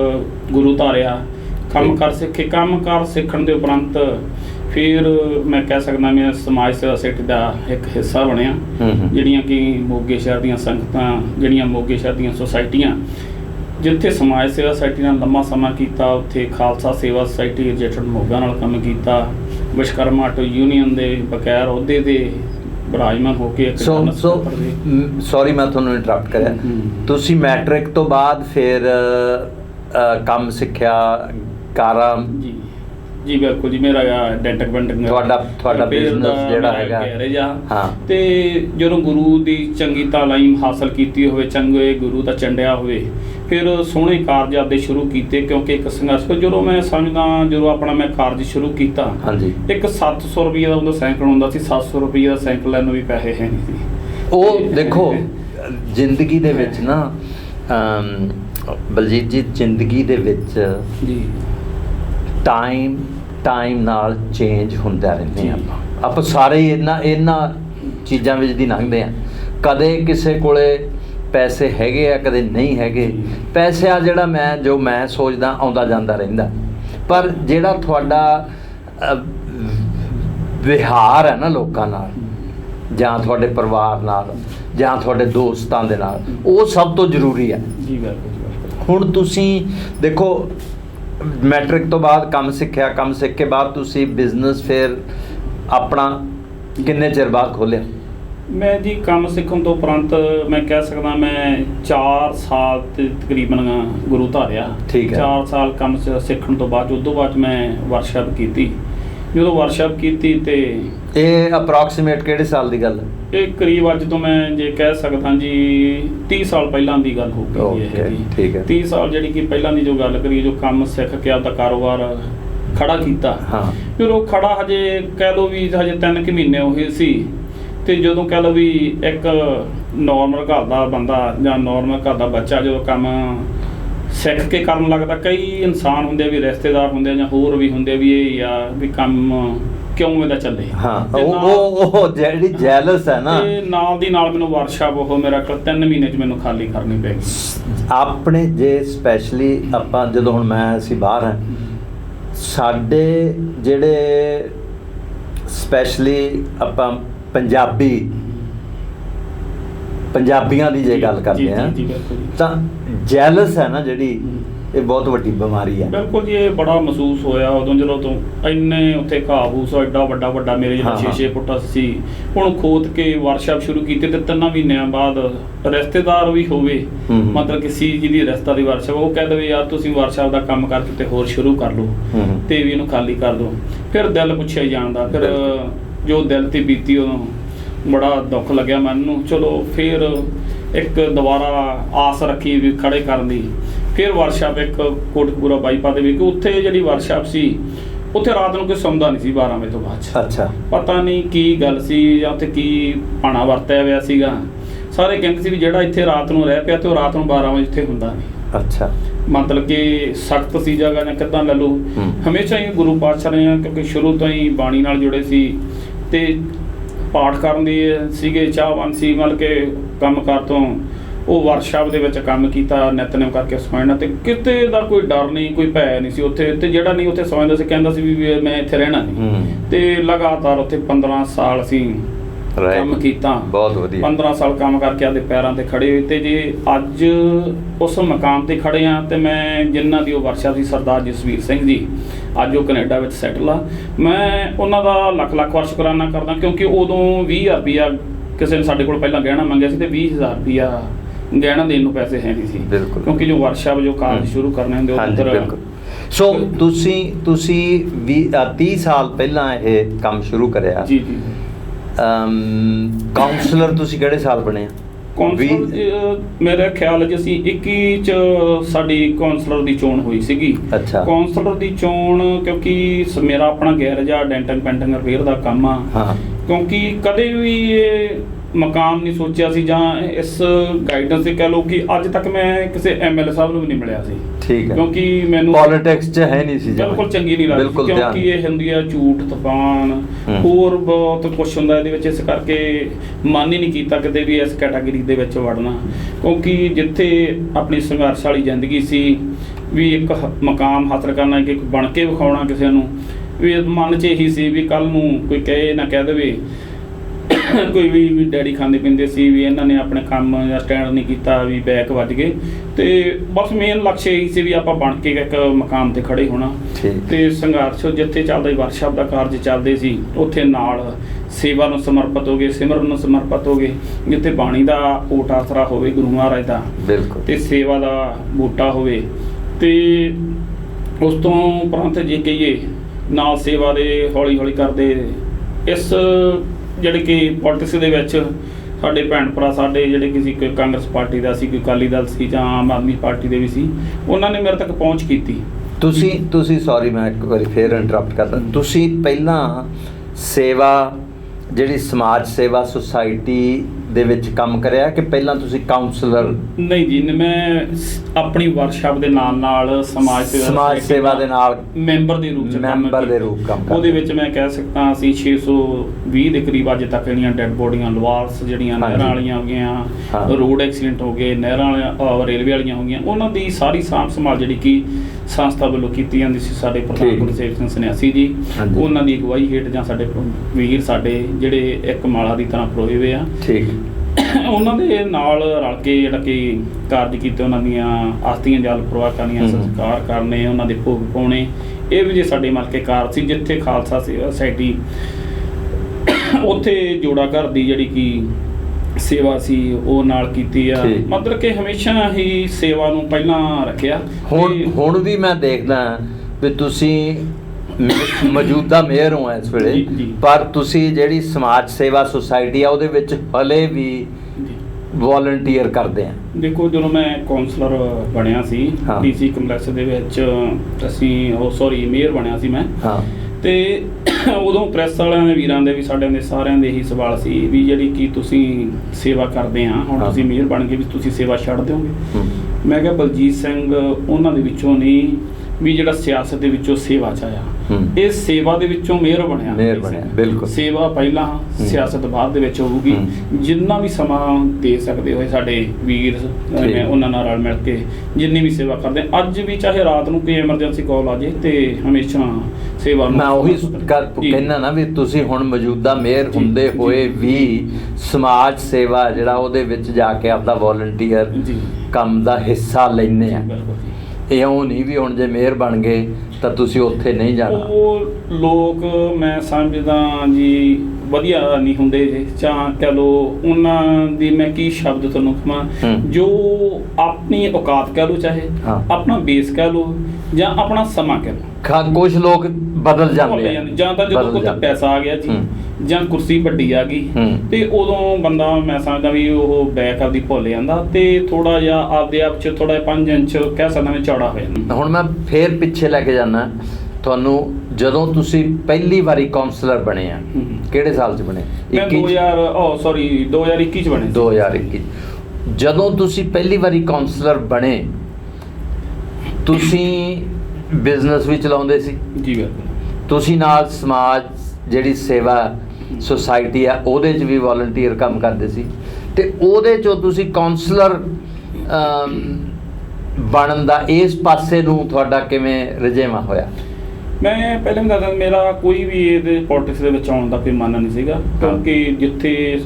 ਗੁਰੂ ਧਾਰਿਆ। ਕੰਮ ਕਰ ਸਿੱਖੇ ਕੰਮ ਕਰ ਸਿੱਖਣ ਦੇ ਉਪਰੰਤ ਫਿਰ ਮੈਂ ਕਹਿ ਸਕਦਾ ਮੈਂ ਸਮਾਜ ਸੇਵਾ ਸੋਸਾਇਟੀ ਦਾ ਇੱਕ ਹਿੱਸਾ ਬਣਿਆ। ਜਿਹੜੀਆਂ ਕਿ ਮੋਗੇ ਸ਼ਹਿਰ ਦੀਆਂ ਸੰਗਤਾਂ ਜਿਹੜੀਆਂ ਮੋਗੇ ਸ਼ਹਿਰ ਦੀਆਂ ਸੁਸਾਇਟੀਆਂ ਜਿੱਥੇ ਸਮਾਜ ਸੇਵਾ ਸੁਸਾਇਟੀ ਨਾਲ ਲੰਮਾ ਸਮਾਂ ਕੀਤਾ ਉੱਥੇ ਖਾਲਸਾ ਸੇਵਾ ਸੁਸਾਇਟੀ ਰਜਿਸਟਰਡ ਮੋਗਾ ਨਾਲ ਕੰਮ ਕੀਤਾ ਵਿਸ਼ਕਰਮਾ ਆਟੋ ਯੂਨੀਅਨ ਦੇ ਬਕਾਇਰ ਅਹੁਦੇ ਦੇ ਬਰਾਜਮਾਨ ਹੋ ਕੇ ਸੋ ਸੋ ਸੌਰੀ ਮੈਂ ਤੁਹਾਨੂੰ ਇੰਟਰਰਪਟ ਕਰਿਆ। ਤੁਸੀਂ ਮੈਟ੍ਰਿਕ ਤੋਂ ਬਾਅਦ ਫਿਰ ਕੰਮ ਸਿੱਖਿਆ ਕਾਰਾ ਜੀ ਜੀ ਬਿਲਕੁਲ ਜੀ ਮੇਰਾ ਡੈਂਟਕ ਬੰਟਿੰਗ ਤੁਹਾਡਾ- ਤੁਹਾਡਾ business ਜਿਹੜਾ ਹੈਗਾ। ਹਾਂ। ਤੇ ਜਦੋਂ ਗੁਰੂ ਦੀ ਚੰਗੀ ਤਾਲੀਮ ਹਾਸਲ ਕੀਤੀ ਹੋਵੇ ਚੰਗੇ ਗੁਰੂ ਦਾ ਚੰਡਿਆ ਹੋਵੇ ਫਿਰ ਸੋਹਣੇ ਕਾਰਜ ਆਪਦੇ ਸ਼ੁਰੂ ਕੀਤੇ ਕਿਉਂਕਿ ਇੱਕ ਸੰਘਰਸ਼ ਜਦੋਂ ਮੈਂ ਸਮਝਦਾ ਜਦੋਂ ਆਪਣਾ ਮੈਂ ਕਾਰਜ ਸ਼ੁਰੂ ਕੀਤਾ ਹਾਂਜੀ। ਇੱਕ 700 ਰੁਪਏ ਦਾ ਉਹਦਾ ਸਾਈਕਲ ਹੁੰਦਾ ਸੀ 700 ਰੁਪਏ ਦਾ ਸਾਈਕਲ ਲੈਣ ਨੂੰ ਵੀ ਪੈਸੇ ਹੈ ਨਹੀਂ ਸੀ। ਉਹ ਦੇਖੋ ਜ਼ਿੰਦਗੀ ਦੇ ਵਿੱਚ ਨਾ ਬਲਜੀਤ ਜੀ ਜ਼ਿੰਦਗੀ ਦੇ ਵਿੱਚ ਜੀ। ਟਾਈਮ ਟਾਈਮ ਨਾਲ ਚੇਂਜ ਹੁੰਦਾ ਰਹਿੰਦੇ ਆਪਾਂ। ਆਪਾਂ ਸਾਰੇ ਇਹਨਾਂ ਇਹਨਾਂ ਚੀਜ਼ਾਂ ਵਿੱਚ ਦੀ ਲੰਘਦੇ ਆ ਕਦੇ ਕਿਸੇ ਕੋਲੇ ਪੈਸੇ ਹੈਗੇ ਆ ਕਦੇ ਨਹੀਂ ਹੈਗੇ। ਜੀ। ਪੈਸਿਆ ਜਿਹੜਾ ਮੈਂ ਜੋ ਮੈਂ ਸੋਚਦਾ ਆਉਂਦਾ ਜਾਂਦਾ ਰਹਿੰਦਾ। ਪਰ ਜਿਹੜਾ ਤੁਹਾਡਾ ਵਿਹਾਰ ਹੈ ਨਾ ਲੋਕਾਂ ਨਾਲ ਜਾਂ ਤੁਹਾਡੇ ਪਰਿਵਾਰ ਨਾਲ ਜਾਂ ਤੁਹਾਡੇ ਦੋਸਤਾਂ ਦੇ ਨਾਲ ਉਹ ਸਭ ਤੋਂ ਜ਼ਰੂਰੀ ਹੈ। ਜੀ ਬਿਲਕੁਲ ਹੁਣ ਤੁਸੀਂ ਦੇਖੋ ਮੈਟ੍ਰਿਕ ਤੋਂ ਬਾਅਦ ਕੰਮ ਸਿੱਖਿਆ ਕੰਮ ਸਿੱਖ ਕੇ ਬਾਅਦ ਤੁਸੀਂ ਬਿਜ਼ਨਸ ਫਿਰ ਆਪਣਾ ਕਿੰਨੇ ਚਿਰ ਬਾਅਦ ਖੋਲਿਆ? ਮੈਂ ਜੀ ਕੰਮ ਸਿੱਖਣ ਤੋਂ ਉਪਰੰਤ ਮੈਂ ਕਹਿ ਸਕਦਾ ਮੈਂ 4 ਸਾਲ ਤੇ ਤਕਰੀਬਨ ਗੁਰੂ ਧਾਰਿਆ ਠੀਕ ਹੈ। 4 ਸਾਲ ਕੰਮ ਸਿੱਖਣ ਤੋਂ ਬਾਅਦ ਉਦੋਂ ਬਾਅਦ ਮੈਂ ਵਰਕਸ਼ਾਪ ਕੀਤੀ ਜਦੋਂ ਵਰਕਸ਼ਾਪ ਕੀਤੀ ਤੇ ਇਹ ਅਪਰੋਕਸੀਮੇਟ ਕਿਹੜੇ ਸਾਲ ਦੀ ਗੱਲ? ਇਹ ਕਰੀਬ ਅੱਜ ਤੋਂ ਮੈਂ ਜੇ ਕਹਿ ਸਕਦਾ ਜੀ 30 ਸਾਲ ਪਹਿਲਾਂ ਦੀ ਗੱਲ ਹੋ ਗਈ ਹੈ ਜੀ ਠੀਕ ਹੈ। 30 ਸਾਲ ਜਿਹੜੀ ਕਿ ਪਹਿਲਾਂ ਦੀ ਜੋ ਗੱਲ ਕਰੀਏ ਜੋ ਕੰਮ ਸਿੱਖ ਕੇ ਆਪਦਾ ਕਾਰੋਬਾਰ ਖੜਾ ਕੀਤਾ ਹਾਂ ਫਿਰ ਉਹ ਖੜਾ ਹਜੇ ਕਹਿ ਲਓ ਵੀ ਹਜੇ 3 ਕਿ ਮਹੀਨੇ ਹੋਏ ਸੀ ਤੇ ਜਦੋਂ ਕਹਿ ਲਓ ਵੀ ਇੱਕ ਨਾਰਮਲ ਘਰ ਦਾ ਬੰਦਾ ਜਾਂ ਨਾਰਮਲ ਘਰ ਦਾ ਬੱਚਾ ਜਦੋਂ ਕੰਮ ਸਿੱਖ ਕੇ ਕਰਨ ਲੱਗਦਾ ਕਈ ਇਨਸਾਨ ਹੁੰਦੇ ਆ ਵੀ ਰਿਸ਼ਤੇਦਾਰ ਹੁੰਦੇ ਆ ਜਾਂ ਹੋਰ ਵੀ ਹੁੰਦੇ ਵੀ ਇਹ ਆ ਵੀ ਕੰਮ ਕਿਉਂ ਇਹਦਾ ਚੱਲੇ। ਹਾਂ ਉਹ ਉਹ ਜਿਹੜੀ ਜੈਲਸ ਹੈ ਨਾ। ਤੇ ਨਾਲ ਦੀ ਨਾਲ ਮੈਨੂੰ ਵਰਕਸ਼ਾਪ ਉਹ ਮੇਰਾ 3 ਮਹੀਨੇ ਚ ਮੈਨੂੰ ਖਾਲੀ ਕਰਨੀ ਪੈ ਗਈ। ਆਪਣੇ ਜੇ ਸਪੈਸ਼ਲੀ ਆਪਾਂ ਜਦੋਂ ਹੁਣ ਮੈਂ ਅਸੀਂ ਬਾਹਰ ਹਾਂ ਸਾਡੇ ਜਿਹੜੇ ਸਪੈਸ਼ਲੀ ਆਪਾਂ ਪੰਜਾਬੀ ਪੰਜਾਬੀਆਂ ਦੀ ਜੇ ਗੱਲ ਕਰਦੇ ਜੀ। ਤਾਂ ਜੈਲਸ ਹੈ ਨਾ ਜਿਹੜੀ ਇਹ ਬਹੁਤ ਵੱਡੀ ਬਿਮਾਰੀ ਹੈ ਬਿਲਕੁਲ ਜੀ ਇਹ ਬੜਾ ਮਹਿਸੂਸ ਹੋਇਆ ਉਦੋਂ ਜਦੋਂ ਤੋਂ ਇੰਨੇ ਉੱਥੇ ਫੂਸ ਐਡਾ ਵੱਡਾ ਵੱਡਾ ਮੇਰੇ ਜਿਹੜਾ ਹਾਂ, ਹਾਂ। 6-6 ਫੁੱਟ ਸੀ ਹੁਣ ਖੋਦ ਕੇ ਵਰਕਸ਼ਾਪ ਸ਼ੁਰੂ ਕੀਤੀ ਤੇ ਤਿੰਨਾਂ ਮਹੀਨਿਆਂ ਬਾਅਦ ਰਿਸ਼ਤੇਦਾਰ ਵੀ ਹੋਵੇ। ਮਤਲਬ ਕਿ ਸੀ ਜਿਹਦੀ ਰਿਸ਼ਤਾ ਦੀ ਵਰਕਸ਼ਾਪ ਉਹ ਕਹਿ ਦੇਵੇ ਯਾਰ ਤੁਸੀਂ ਵਰਕਸ਼ਾਪ ਦਾ ਕੰਮ ਕਰਕੇ ਤੇ ਹੋਰ ਸ਼ੁਰੂ ਕਰ ਲਓ। ਤੇ ਵੀ ਇਹਨੂੰ ਖਾਲੀ ਕਰ ਦਿਓ ਫਿਰ ਦਿਲ ਪੁੱਛਿਆ ਜਾਂਦਾ ਫਿਰ। ਜੋ ਦਿਲ ਤੇ ਬੀਤੀ ਉਦੋਂ ਬੜਾ ਦੁੱਖ ਲੱਗਿਆ ਮਨ। ਨੂੰ ਚਲੋ ਫਿਰ ਇੱਕ ਦੁਬਾਰਾ ਆਸ ਰੱਖੀ ਵੀ ਖੜੇ ਕਰਨ ਦੀ। ਫਿਰ ਵਰਕਸ਼ਾਪ ਇੱਕ ਕੋਟਕਪੂਰਾ ਬਾਈਪਾਸ ਦੇ ਵਿੱਚ ਉੱਥੇ ਜਿਹੜੀ ਵਰਕਸ਼ਾਪ ਸੀ ਉੱਥੇ ਰਾਤ ਨੂੰ ਕੋਈ ਸੌਂਦਾ ਨਹੀਂ ਸੀ 12 ਵਜੇ ਤੋਂ ਬਾਅਦ। ਅੱਛਾ। ਪਤਾ ਨਹੀਂ ਕੀ ਗੱਲ ਸੀ ਜਾਂ ਉੱਥੇ ਕੀ ਪਾਣਾ ਵਰਤਿਆ ਹੋਇਆ ਸੀਗਾ। ਸਾਰੇ ਕਹਿੰਦੇ ਸੀ ਵੀ ਜਿਹੜਾ ਇੱਥੇ ਰਾਤ ਨੂੰ ਰਹਿ ਪਿਆ ਤੇ ਉਹ ਰਾਤ ਨੂੰ 12 ਵਜੇ ਇੱਥੇ ਹੁੰਦਾ ਨਹੀਂ। ਅੱਛਾ। ਮਤਲਬ ਕਿ ਸਖਤ ਸੀ ਜਗ੍ਹਾ ਜਾਂ ਕਿੱਦਾਂ ਲੈ ਲਓ। ਹਮੇਸ਼ਾ ਹੀ ਗੁਰੂ ਪਾਤਸ਼ਾਹ ਨੇ ਕਿਉਂਕਿ ਸ਼ੁਰੂ ਤੋਂ ਹੀ ਬਾਣੀ ਨਾਲ ਜੁੜੇ ਸੀ। ਤੇ ਪਾਠ ਕਰਨ ਦੀ ਸੀਗੇ ਚਾਹਵਾਨ ਸੀ ਮਤਲਬ ਕਿ ਕੰਮਕਾਰ ਤੋਂ ਉਹ ਵਰਕਸ਼ਾਪ ਦੇ ਵਿੱਚ ਕੰਮ ਕੀਤਾ ਨਿਤਨੇਮ ਕਰਕੇ ਸੌਣਾ ਤੇ ਕਿਤੇ ਦਾ ਕੋਈ ਡਰ ਨਹੀਂ ਕੋਈ ਭੈ ਨਹੀਂ ਸੀ ਉੱਥੇ ਤੇ ਜਿਹੜਾ ਨਹੀਂ ਉੱਥੇ ਸੌਂਦਾ ਸੀ ਕਹਿੰਦਾ ਸੀ ਵੀ ਮੈਂ ਇੱਥੇ ਰਹਿਣਾ ਨਹੀਂ। ਤੇ ਲਗਾਤਾਰ ਉੱਥੇ 15 ਸਾਲ ਅਸੀਂ Right. ਕੰਮ ਕੀਤਾ। ਬਹੁਤ ਵਧੀਆ। 15 ਸਾਲ ਕੰਮ ਕਰਕੇ ਆਪਦੇ ਪੈਰਾਂ ਤੇ ਖੜੇ ਹੋਏ ਤੇ ਜੇ ਅੱਜ ਉਸ ਮਕਾਮ ਤੇ ਖੜੇ ਆ ਤੇ ਮੈਂ ਜਿਨ੍ਹਾਂ ਦੀ ਉਹ ਵਰਸ਼ਾ ਸੀ ਸਰਦਾਰ ਜਸਵੀਰ ਸਿੰਘ ਜੀ ਅੱਜ ਉਹ ਕੈਨੇਡਾ ਵਿੱਚ ਸੈਟਲ ਆ। ਮੈਂ ਉਹਨਾਂ ਦਾ ਲੱਖ ਲੱਖ ਵਾਰ ਸ਼ੁਕਰਾਨਾ ਕਰਦਾ ਕਿਉਂਕਿ ਉਦੋਂ 20000 ਰੁਪਿਆ ਕਿਸੇ ਨੇ ਸਾਡੇ ਕੋਲ ਪਹਿਲਾਂ ਗਹਿਣਾ ਮੰਗਿਆ ਸੀ ਤੇ 20000 ਰੁਪਿਆ ਗਹਿਣਾ ਦੇਣ ਨੂੰ ਪੈਸੇ ਹੈ ਨਹੀਂ ਸੀ। ਬਿਲਕੁਲ। ਕਿਉਂਕਿ ਜੋ ਵਰਕਸ਼ਾਪ ਜੋ ਕਾਰਜ। ਸ਼ੁਰੂ ਕਰਨੇ ਹੁੰਦੇ ਹਾਂਜੀ ਉੱਧਰ ਸੋ ਤੁਸੀਂ ਤੁਸੀਂ ਵੀ 30 ਸਾਲ ਪਹਿਲਾਂ ਇਹ ਕੰਮ ਸ਼ੁਰੂ ਕਰਿਆ। ਜੀ ਜੀ। ਕਾਉਂਸਲਰ ਤੁਸੀਂ ਕਿਹੜੇ ਸਾਲ ਬਣੇ ਆ? ਮੇਰੇ ਖਿਆਲ 'ਚ ਅਸੀਂ 21 ਚ ਸਾਡੀ ਕੌਂਸਲਰ ਦੀ ਚੋਣ ਹੋਈ ਸੀਗੀ। ਅੱਛਾ। ਕੌਂਸਲਰ ਦੀ ਚੋਣ ਕਿਉਂਕਿ ਮੇਰਾ ਆਪਣਾ ਗੈਰੇਜ ਆ ਡੈਂਟਲ ਪੈਂਟਿੰਗ ਰਿਪੇਅਰ ਦਾ ਕੰਮ ਆ। ਹਾਂ। ਕਿਉਂਕਿ ਕਦੇ ਵੀ ਇਹ ਮਕਾਮ ਨਹੀਂ ਸੋਚਿਆ ਸੀ ਜਾਂ ਇਸ ਗਾਈਡੈਂਸ ਤੇ ਕਹਿ ਲਓ ਕਿ ਅੱਜ ਤੱਕ ਮੈਂ ਕਿਸੇ ਐਮਐਲਏ ਸਾਹਿਬ ਨੂੰ ਵੀ ਨਹੀਂ ਮਿਲਿਆ ਸੀ ਠੀਕ ਹੈ ਕਿਉਂਕਿ ਮੈਨੂੰ ਪੋਲਿਟਿਕਸ 'ਚ ਹੈ ਨਹੀਂ ਸੀ ਜਮਾਂ। ਬਿਲਕੁਲ ਚੰਗੀ ਨਹੀਂ ਲੱਗਦੀ ਬਿਲਕੁਲ ਕਿਉਂਕਿ। ਇਹ ਹੁੰਦੀ ਆ ਝੂਠ ਤੂਫਾਨ। ਹੋਰ ਬਹੁਤ ਕੁਝ ਹੁੰਦਾ ਇਹਦੇ ਵਿੱਚ ਇਸ ਕਰਕੇ ਮਨ ਹੀ ਨਹੀਂ ਕੀਤਾ ਕਿਤੇ ਵੀ ਇਸ ਕੈਟਾਗਰੀ ਦੇ ਵਿੱਚ ਵੜਨਾ ਕਿਉਂਕਿ ਜਿੱਥੇ ਆਪਣੀ ਸੰਘਰਸ਼ ਵਾਲੀ ਜ਼ਿੰਦਗੀ ਸੀ ਵੀ ਇੱਕ ਹ- ਮਕਾਮ ਹਾਸਲ ਕਰਨਾ ਕਿ ਇੱਕ ਬਣ ਕੇ ਵਿਖਾਉਣਾ ਕਿਸੇ ਨੂੰ ਵੀ ਮਨ 'ਚ ਇਹੀ ਸੀ ਵੀ ਕੱਲ ਨੂੰ ਕੋਈ ਕਹੇ ਨਾ ਕਹਿ ਦੇਵੇ ਕੋਈ ਵੀ ਵੀ ਡੈਡੀ ਖਾਂਦੇ ਪਿੰਦੇ ਸੀ ਵੀ ਇਹਨਾਂ ਨੇ ਆਪਣੇ ਕੰਮ ਜਾਂ ਸਟੈਂਡ ਨਹੀਂ ਕੀਤਾ ਵੀ ਬੈਕ ਵੱਜ ਗਏ। ਤੇ ਬਸ ਮੇਨ ਲਕਸ਼ ਇਹੀ ਸੀ ਵੀ ਆਪਾਂ ਬਣ ਕੇ ਇੱਕ ਮਕਾਮ ਤੇ ਖੜੇ ਹੋਣਾ। ਠੀਕ। ਤੇ ਸੰਘਰਸ਼ ਜਿੱਥੇ ਚੱਲਦਾ ਸੀ ਵਰਕਸ਼ਾਪ ਦਾ ਕਾਰਜ ਚੱਲਦੇ ਸੀ ਉੱਥੇ ਨਾਲ ਸੇਵਾ ਨੂੰ ਸਮਰਪਿਤ ਹੋ ਗਏ ਸਿਮਰਨ ਨੂੰ ਸਮਰਪਿਤ ਹੋ ਗਏ ਜਿੱਥੇ ਬਾਣੀ ਦਾ ਓਟ ਆਸਰਾ ਹੋਵੇ ਗੁਰੂ ਮਹਾਰਾਜ ਦਾ। ਬਿਲਕੁਲ। ਤੇ ਸੇਵਾ ਦਾ ਬੂਟਾ ਹੋਵੇ। ਤੇ ਉਸ ਤੋਂ ਉਪਰੰਤ ਜੇ ਕਹੀਏ ਨਾਲ ਸੇਵਾ ਦੇ ਹੌਲੀ ਹੌਲੀ ਕਰਦੇ ਇਸ ਜਿਹੜੇ ਕਿ ਪੋਲਿਟਿਕਸ ਦੇ ਵਿੱਚ ਸਾਡੇ ਭੈਣ ਭਰਾ, ਸਾਡੇ ਜਿਹੜੇ ਕਿਸੇ ਕੋਈ ਕਾਂਗਰਸ ਪਾਰਟੀ ਦਾ ਸੀ, ਕੋਈ ਅਕਾਲੀ ਦਲ ਸੀ ਜਾਂ ਆਮ ਆਦਮੀ ਪਾਰਟੀ ਦੇ ਵੀ ਸੀ, ਉਹਨਾਂ ਨੇ ਮੇਰੇ ਤੱਕ ਪਹੁੰਚ ਕੀਤੀ। ਤੁਸੀਂ ਤੁਸੀਂ ਸੌਰੀ ਮੈਂ ਇੱਕ ਵਾਰੀ ਫੇਰ ਇੰਟਰਰਪਟ ਕਰਦਾ। ਤੁਸੀਂ ਪਹਿਲਾਂ ਸੇਵਾ, ਜਿਹੜੀ ਸਮਾਜ ਸੇਵਾ ਸੁਸਾਇਟੀ ਦੇ ਵਿੱਚ ਕੰਮ ਕਰਿਆ ਕਿ ਪਹਿਲਾਂ ਤੁਸੀਂ ਕਾਉਂਸਲਰ ਨਹੀਂ ਜੀ ਮੈਂ ਸ- ਆਪਣੀ ਵਰਕਸ਼ਾਪ ਦੇ ਨਾਲ ਨਾਲ ਸਮਾਜ ਸੇਵਾ ਸਮਾਜ ਸੇਵਾ ਦਾ ਨਾਲ ਮੈਂਬਰ ਦੇ ਰੂਪ ਚ ਮੈਂਬਰ ਦੇ। ਰੂਪ ਕੰਮ ਕਰਦੇ। ਉਹਦੇ ਵਿੱਚ ਮੈਂ ਕਹਿ ਸਕਦਾ ਅਸੀਂ 620 ਦੇ ਕਰੀਬ ਅੱਜ ਤੱਕ ਜਿਹੜੀਆਂ ਡੈੱਡ ਬੋਡੀਆਂ ਲਵਾਰਸ ਜਿਹੜੀਆਂ। ਨਹਿਰਾਂ ਵਾਲੀਆਂ ਹੋ। ਗਈਆਂ ਰੋਡ ਐਕਸੀਡੈਂਟ ਹੋ ਗਏ ਨਹਿਰਾਂ ਵਾਲੀਆਂ ਰੇਲਵੇ ਵਾਲੀਆਂ ਹੋ ਗਈਆਂ ਉਹਨਾਂ ਦੀ ਸਾਰੀ ਸਾਂਭ ਸੰਭਾਲ ਜਿਹੜੀ ਕਿ ਸੰਸਥਾ ਵੱਲੋਂ ਕੀਤੀ ਜਾਂਦੀ ਸੀ ਸਾਡੇ ਪ੍ਰਧਾਨ। ਗੁਰਸੇਵਕ ਸਿੰਘ ਸੰਨਿਆਸੀ ਜੀ। ਉਹਨਾਂ ਦੀ ਅਗਵਾਈ ਹੇਠ ਜਾਂ ਸਾਡੇ ਵੀਰ ਸਾਡੇ ਜਿਹੜੇ ਇੱਕ ਮਾਲਾ ਦੀ ਤਰ੍ਹਾਂ ਪਰੋਏ ਹੋਏ ਆ ਠੀਕ ਉਹਨਾਂ ਦੇ ਨਾਲ ਰਲ ਕੇ ਜਿਹੜਾ ਕਿ ਕਾਰਜ ਕੀਤੇ ਉਹਨਾਂ ਦੀਆਂ ਆਸਤੀਆਂ ਜਲ ਪ੍ਰਵਾਹ ਕਰਨੀਆਂ। ਸੰਸਕਾਰ ਕਰਨੇ ਉਹਨਾਂ ਦੇ ਭੋਗ ਪਾਉਣੇ ਇਹ ਵੀ ਜੇ ਸਾਡੇ ਮਲ ਕੇ ਕਾਰ ਸੀ ਜਿੱਥੇ ਖਾਲਸਾ ਸੁਸਾਇਟੀ ਉੱਥੇ ਜੋੜਾ ਘਰ ਦੀ ਜਿਹੜੀ ਕਿ ਸੇਵਾ ਸੀ ਉਹ ਨਾਲ ਕੀਤੀ ਆ। ਮਤਲਬ ਕਿ ਹਮੇਸ਼ਾ ਹੀ ਸੇਵਾ ਨੂੰ ਪਹਿਲਾਂ ਰੱਖਿਆ ਹੁਣ ਹੁਣ ਵੀ ਮੈਂ ਦੇਖਦਾ ਵੀ ਤੁਸੀਂ ਮ- ਮੌਜੂਦਾ ਮੇਅਰ ਹੋ ਇਸ ਵੇਲੇ ਜੀ। ਪਰ ਤੁਸੀਂ ਜਿਹੜੀ ਸਮਾਜ ਸੇਵਾ ਸੁਸਾਇਟੀ ਆ ਉਹਦੇ ਵਿੱਚ ਹਲੇ ਵੀ ਜੀ। ਵੋਲੰਟੀਅਰ ਕਰਦੇ ਆ ਦੇਖੋ ਜਦੋਂ ਮੈਂ ਕਾਉਂਸਲਰ ਬਣਿਆ ਸੀ ਹਾਂ। ਡੀਸੀ ਕੰਪਲੈਕਸ ਦੇ ਵਿੱਚ ਅਸੀਂ ਉਹ ਸੌਰੀ ਮੇਅਰ ਬਣਿਆ ਸੀ ਮੈਂ ਹਾਂ ਤੇ ਉਦੋਂ ਪ੍ਰੈਸ ਵਾਲਿਆਂ ਦੇ ਵੀਰਾਂ ਦੇ ਵੀ ਸਾਡਿਆਂ ਦੇ ਸਾਰਿਆਂ ਦੇ ਇਹੀ ਸਵਾਲ ਸੀ ਵੀ ਜਿਹੜੀ ਕੀ ਤੁਸੀਂ ਸੇਵਾ ਕਰਦੇ ਆ ਹੁਣ ਹਾਂ। ਤੁਸੀਂ ਮੇਅਰ ਬਣ ਗਏ ਵੀ ਤੁਸੀਂ ਸੇਵਾ ਛੱਡ ਦਿਓਗੇ ਹਮ, ਮੈਂ ਕਿਹਾ ਬਲਜੀਤ ਸਿੰਘ ਉਹਨਾਂ ਦੇ ਵਿੱਚੋਂ ਨਹੀਂ ਵੀ ਜਿਹੜਾ ਸਿਆਸਤ ਦੇ ਵਿੱਚੋਂ ਸੇਵਾ ਚ ਆਇਆ। ਇਹ ਸੇਵਾ ਦੇ ਵਿੱਚੋਂ ਮੇਅਰ ਬਣਿਆ ਮੇਅਰ ਬਣਿਆ, ਬਿਲਕੁਲ। ਸੇਵਾ ਪਹਿਲਾਂ ਸਿਆਸਤ ਬਾਅਦ ਦੇ ਵਿੱਚ ਹੋਊਗੀ। ਜਿੰਨਾ ਵੀ ਸਮਾਂ ਦੇ ਸਕਦੇ ਹੋਏ ਸਾਡੇ ਵੀਰ। ਮੈਂ ਉਹਨਾਂ ਨਾਲ ਰਲ ਮਿਲ ਕੇ ਜਿੰਨੀ ਵੀ ਸੇਵਾ ਕਰਦੇ ਅੱਜ ਵੀ ਚਾਹੇ ਰਾਤ ਨੂੰ ਕੋਈ ਐਮਰਜੈਂਸੀ ਕਾਲ ਆ ਜੇ ਤੇ ਹਮੇਸ਼ਾ ਸੇਵਾ ਨੂੰ ਮੈਂ ਉਹੀ ਕਰ। ਕਹਿਣਾ ਨਾ ਵੀ ਤੁਸੀਂ ਹੁਣ ਮੌਜੂਦਾ ਮੇਅਰ ਹੁੰਦੇ। ਹੋਏ ਵੀ ਸਮਾਜ ਸੇਵਾ ਜਿਹੜਾ ਉਹਦੇ ਵਿੱਚ ਜਾ ਕੇ ਆਪਦਾ ਵੋਲੰਟੀਅਰ ਕੰਮ ਦਾ ਹਿੱਸਾ ਲੈਣੇ ਆ ਉਹ ਨਹੀਂ ਵੀ ਹੁਣ ਜੇ ਮੇਅਰ ਬਣ ਗਏ ਤਾਂ ਤੁਸੀਂ ਉੱਥੇ ਨਹੀਂ ਜਾਣਾ ਉਹ ਲੋਕ ਮੈਂ ਸਮਝਦਾ ਜੀ ਵਧੀਆ ਨਹੀਂ ਹੁੰਦੇ ਜੇ ਜਾਂ ਕਹ ਲੋ ਉਹਨਾਂ ਦੀ ਮੈਂ ਕੀ ਸ਼ਬਦ ਤੁਹਾਨੂੰ ਕਹਾਂ। ਜੋ ਆਪਣੀ ਔਕਾਤ ਕਹ ਲੋ ਚਾਹੇ। ਆਪਣਾ ਬੇਸ ਕਹ ਲੋ ਜਾਂ ਆਪਣਾ ਸਮਾਂ ਕਹ ਲੋ ਖਾ ਕੁਝ ਲੋਕ ਬਦਲ ਜਾਂਦੇ ਆ। ਜਾਂ ਤਾਂ ਜਦੋਂ ਬਦਲ ਕੋਲ ਜਾਂਦੇ। ਪੈਸਾ ਆ ਗਿਆ ਜੀ ਹੂੰ। ਜਾਂ ਕੁਰਸੀ ਵੱਡੀ ਆ ਗਈ ਹੂੰ। ਤੇ ਉਦੋਂ ਬੰਦਾ ਮੈਂ ਸਮਝਦਾ ਵੀ ਉਹ ਬੈਕ ਆਪਦੀ ਭੁੱਲ ਜਾਂਦਾ ਤੇ ਥੋੜਾ ਜਿਹਾ ਆਪਦੇ ਆਪ ਚ ਥੋੜਾ 5 ਇੰਚ ਕਹਿ ਸਕਦਾ ਮੈਂ ਚੌੜਾ ਹੋ ਜਾਂਦਾ ਹੁਣ ਮੈਂ ਫੇਰ ਪਿੱਛੇ ਲੈ ਕੇ ਜਾਣਾ ਤੁਹਾਨੂੰ ਜਦੋਂ ਤੁਸੀਂ ਪਹਿਲੀ ਵਾਰੀ ਕਾਉਂਸਲਰ ਬਣੇ ਆ ਹੂੰ। ਕਿਹੜੇ ਸਾਲ 'ਚ ਬਣੇ ਮੈਂ 21 'ਚ? 2000 ਓ ਸੌਰੀ 2021 ਚ ਬਣੇ ਸੀ। 2021 ਜਦੋਂ ਤੁਸੀਂ ਪਹਿਲੀ ਵਾਰੀ ਕਾਉਂਸਲਰ ਬਣੇ ਤੁਸੀਂ ਬਿਜ਼ਨਸ ਵੀ ਚਲਾਉਂਦੇ ਸੀ। ਜੀ ਬਿਲਕੁਲ। ਤੁਸੀਂ ਨਾਲ ਸਮਾਜ ਜਿਹੜੀ ਸੇਵਾ ਸੁਸਾਇਟੀ ਆ ਉਹਦੇ 'ਚ ਵੀ ਵੋਲੰਟੀਅਰ ਕੰਮ ਕਰਦੇ ਸੀ। ਤੇ ਉਹਦੇ 'ਚੋਂ ਤੁਸੀਂ ਕਾਉਂਸਲਰ ਬਣਨ ਦਾ ਇਸ ਪਾਸੇ ਨੂੰ ਤੁਹਾਡਾ ਕਿਵੇਂ ਰਜੇਵਾ ਹੋਇਆ? ਮੈਂ ਪਹਿਲਾਂ ਵੀ ਦੱਸਦਾ ਮੇਰਾ ਕੋਈ ਵੀ ਇਹਦੇ ਪੋਲਿਟਿਕਸ ਦੇ ਵਿੱਚ ਆਉਣ ਦਾ ਕੋਈ ਮਨ ਨਹੀਂ ਸੀਗਾ। ਕਿਉਂਕਿ ਜਿੱਥੇ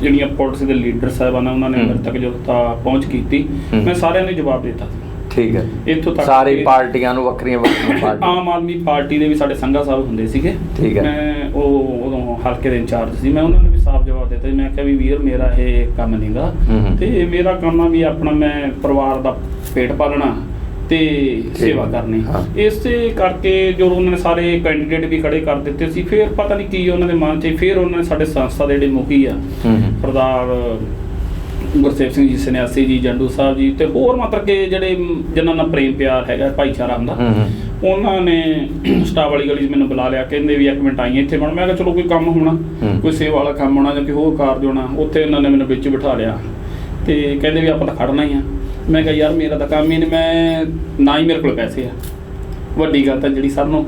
ਜਿਹੜੀਆਂ ਪੋਲਿਟਿਕਸ ਦੇ ਲੀਡਰ ਸਾਹਿਬਾਨ ਆ ਉਹਨਾਂ ਨੇ। ਮੇਰੇ ਤੱਕ ਜਦੋਂ ਤਾਂ ਪਹੁੰਚ ਕੀਤੀ। ਮੈਂ ਸਾਰਿਆਂ ਨੂੰ ਜਵਾਬ ਦਿੱਤਾ ਸੀ। ਠੀਕ ਹੈ। ਇੱਥੋਂ ਤੱਕ ਸਾਰੀ ਕਿ- ਪਾਰਟੀਆਂ ਨੂੰ ਵੱਖਰੀਆਂ ਵੱਖਰੀਆਂ ਪਾਰਟੀਆਂ ਆਮ ਆਦਮੀ ਪਾਰਟੀ ਦੇ ਵੀ ਸਾਡੇ ਸੰਘਾ ਸਾਹਿਬ ਹੁੰਦੇ ਸੀਗੇ। ਠੀਕ ਹੈ। ਮੈਂ ਉਹ ਉਦੋਂ ਹਲਕੇ ਦੇ ਇੰਚਾਰਜ ਸੀ। ਮੈਂ ਉਹਨਾਂ ਨੂੰ ਵੀ ਸਾਫ਼ ਜਵਾਬ ਦਿੱਤਾ ਮੈਂ ਕਿਹਾ ਵੀ ਵੀਰ ਮੇਰਾ ਇਹ ਕੰਮ ਨਹੀਂਗਾ। ਤੇ ਮੇਰਾ ਕੰਮ ਆ ਵੀ ਆਪਣਾ ਮੈਂ ਪਰਿਵਾਰ ਦਾ ਪੇਟ ਪਾਲਣਾ ਤੇ ਸੇਵਾ ਕਰਨੀ। ਇਸੇ ਕਰਕੇ ਜਦੋਂ ਉਹਨਾਂ ਨੇ ਸਾਰੇ ਕੈਂਡੀਡੇਟ ਵੀ ਖੜੇ ਕਰ ਦਿੱਤੇ ਸੀ ਫਿਰ ਪਤਾ ਨਹੀਂ ਕੀ ਉਹਨਾਂ ਦੇ ਮਨ 'ਚ ਫਿਰ ਉਹਨਾਂ ਨੇ ਸਾਡੇ ਸੰਸਥਾ ਦੇ ਜਿਹੜੇ ਮੁਖੀ ਆ। ਸਰਦਾਰ ਗੁਰਸੇਵ ਸਿੰਘ ਜੀ ਸੰਨਿਆਸੀ ਜੀ ਜੰਡੂ ਸਾਹਿਬ ਜੀ ਤੇ ਹੋਰ ਮਤਲਬ ਕਿ ਜਿਹੜੇ ਜਿਨ੍ਹਾਂ ਨਾਲ ਪ੍ਰੇਮ ਪਿਆਰ ਹੈਗਾ ਭਾਈਚਾਰਾ ਹੁੰਦਾ ਉਹਨਾਂ ਨੇ ਸਟਾਫ ਵਾਲੀ ਗਲੀ 'ਚ ਮੈਨੂੰ ਬੁਲਾ ਲਿਆ ਕਹਿੰਦੇ ਵੀ ਇੱਕ ਮਿੰਟ ਆਈ ਇੱਥੇ ਬਣ ਮੈਂ ਕਿਹਾ ਚਲੋ ਕੋਈ ਕੰਮ ਹੋਣਾ। ਕੋਈ ਸੇਵਾ ਵਾਲਾ ਕੰਮ ਹੋਣਾ ਜਾਂ ਕੋਈ ਹੋਰ ਕਾਰਜ ਹੋਣਾ ਉੱਥੇ ਇਹਨਾਂ ਨੇ ਮੈਨੂੰ ਵਿੱਚ ਬਿਠਾ ਲਿਆ ਤੇ ਕਹਿੰਦੇ ਵੀ ਆਪਾਂ ਤਾਂ ਖੜਨਾ ਹੀ ਆ। ਮੈਂ ਕਿਹਾ ਯਾਰ ਮੇਰਾ ਤਾਂ ਕੰਮ ਹੀ ਨਹੀਂ ਮੈਂ ਨਾ ਹੀ ਮੇਰੇ ਕੋਲ ਪੈਸੇ ਆ। ਵੱਡੀ ਗੱਲ ਤਾਂ ਜਿਹੜੀ ਸਭ ਨੂੰ।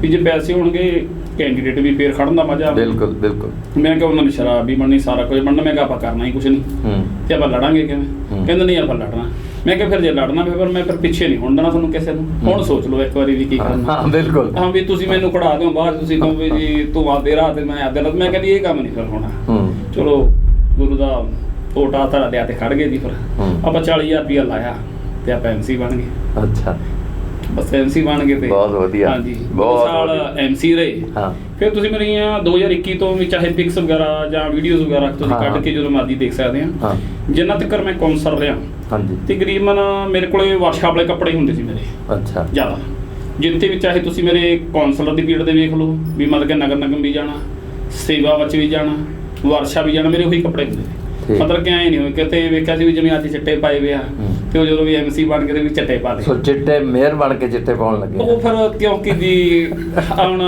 ਵੀ ਜੇ ਪੈਸੇ ਹੋਣਗੇ ਕੈਂਡੀਡੇਟ ਵੀ ਫੇਰ ਖੜਨ ਦਾ ਮਜ਼ਾ। ਬਿਲਕੁਲ ਬਿਲਕੁਲ। ਮੈਂ ਕਿਹਾ ਉਹਨਾਂ ਨੇ ਸ਼ਰਾਬ ਵੀ ਬਣਨੀ ਸਾਰਾ ਕੁਝ ਬਣਨਾ ਮੈਂ ਕਿਹਾ ਆਪਾਂ ਕਰਨਾ ਹੀ ਕੁਝ ਨਹੀਂ। ਤੇ ਆਪਾਂ ਲੜਾਂਗੇ ਕਿਵੇਂ। ਕਹਿੰਦੇ ਨਹੀਂ ਆਪਾਂ ਲੜਨਾ। ਮੈਂ ਕਿਹਾ ਫਿਰ ਜੇ ਲੜਨਾ ਫਿਰ ਫਿਰ ਮੈਂ ਫਿਰ ਪਿੱਛੇ ਨਹੀਂ ਹੁਣ ਦੇਣਾ ਤੁਹਾਨੂੰ ਕਿਸੇ ਨੂੰ। ਹੁਣ ਸੋਚ ਲਓ ਇੱਕ ਵਾਰੀ ਵੀ ਕੀ ਕਰਨਾ। ਹਾਂ ਬਿਲਕੁਲ। ਹਾਂ ਵੀ ਤੁਸੀਂ ਮੈਨੂੰ ਖੜਾ ਦਿਓ ਬਾਹਰ ਤੁਸੀਂ ਕਹੋ ਵੀ ਜੀ ਤੂੰ ਆਦੇ ਰਾਹ ਤੇ ਮੈਂ ਆਦੇ ਰਾਹ ਤੇ। ਮੈਂ ਕਹਿੰਦੀ ਇਹ ਕੰਮ ਨਹੀਂ ਫਿਰ ਹੋਣਾ। ਹੂੰ। ਚਲੋ ਗੁਰੂ ਦਾ ਟੋਟਾ ਧੜਾ ਲਿਆ ਤੇ ਖੜ ਗਏ ਜੀ ਫਿਰ। ਆਪਾਂ 40000 ਰੁਪਇਆ ਲਾਇਆ ਤੇ ਆਪਾਂ ਐਮਸੀ ਬਣ ਗਏ। ਅੱਛਾ। ਬਸ ਐਮਸੀ ਬਣ ਗਏ ਤੇ। ਬਹੁਤ ਵਧੀਆ। ਹਾਂਜੀ। ਬਹੁਤ ਸਾਲ। ਐਮਸੀ ਰਹੇ। ਹਾਂ। ਫਿਰ ਤੁਸੀਂ ਮੇਰੀਆਂ 2021 ਤੋਂ ਵੀ ਚਾਹੇ ਪਿਕਸ ਵਗੈਰਾ ਜਾਂ ਵੀਡੀਓਜ਼ ਵਗੈਰਾ ਤੁਸੀਂ ਕੱਢ। ਕੇ ਜਦੋਂ ਮਰਜ਼ੀ ਦੇਖ ਸਕਦੇ ਆ। ਹਾਂ। ਜਿੰਨਾ ਤੱਕ ਮੈਂ ਕੌਂਸਲ ਰਿਹਾ। ਹਾਂਜੀ। ਤਕਰੀਬਨ ਮੇਰੇ ਕੋਲੇ ਵਰਕਸ਼ਾਪ ਵਾਲੇ ਕੱਪੜੇ ਹੁੰਦੇ ਸੀ ਮੇਰੇ। ਅੱਛਾ। ਜ਼ਿਆਦਾ। ਜਿੱਥੇ ਵੀ ਚਾਹੇ ਤੁਸੀਂ ਮੇਰੇ ਕੌਂਸਲਰ ਦੀ ਪੀੜ ਦੇ ਵੇਖ ਲਓ ਵੀ ਮਤਲਬ ਕਿ ਨਗਰ ਨਿਗਮ ਵੀ ਜਾਣਾ ਸੇਵਾ ਵਿੱਚ ਵੀ ਜਾਣਾ ਵਰਕਸ਼ਾਪ ਵੀ ਜਾਣਾ ਮੇਰੇ ਉਹੀ ਕੱਪੜੇ ਹੁੰਦੇ। ਮਤਲਬ ਕਿ ਐ ਨਹੀਂ ਹੋਏ ਕਿਤੇ ਵੇਖਿਆ ਸੀ ਵੀ ਜਿਵੇਂ ਅੱਜ ਚਿੱਟੇ ਪਾਏ ਵੇ ਆ। ਤੇ ਉਹ ਜਦੋਂ ਵੀ ਐਮਸੀ ਬਣ ਕੇ ਤੇ ਵੀ ਚਿੱਟੇ ਪਾ ਲਏ ਸੋ ਚਿੱਟੇ ਮਿਹਰ ਬਣ ਕੇ ਚਿੱਟੇ ਪਾਉਣ ਲੱਗੇ ਉਹ ਫਿਰ ਕਿਉਂਕਿ ਜੀ ਹੁਣ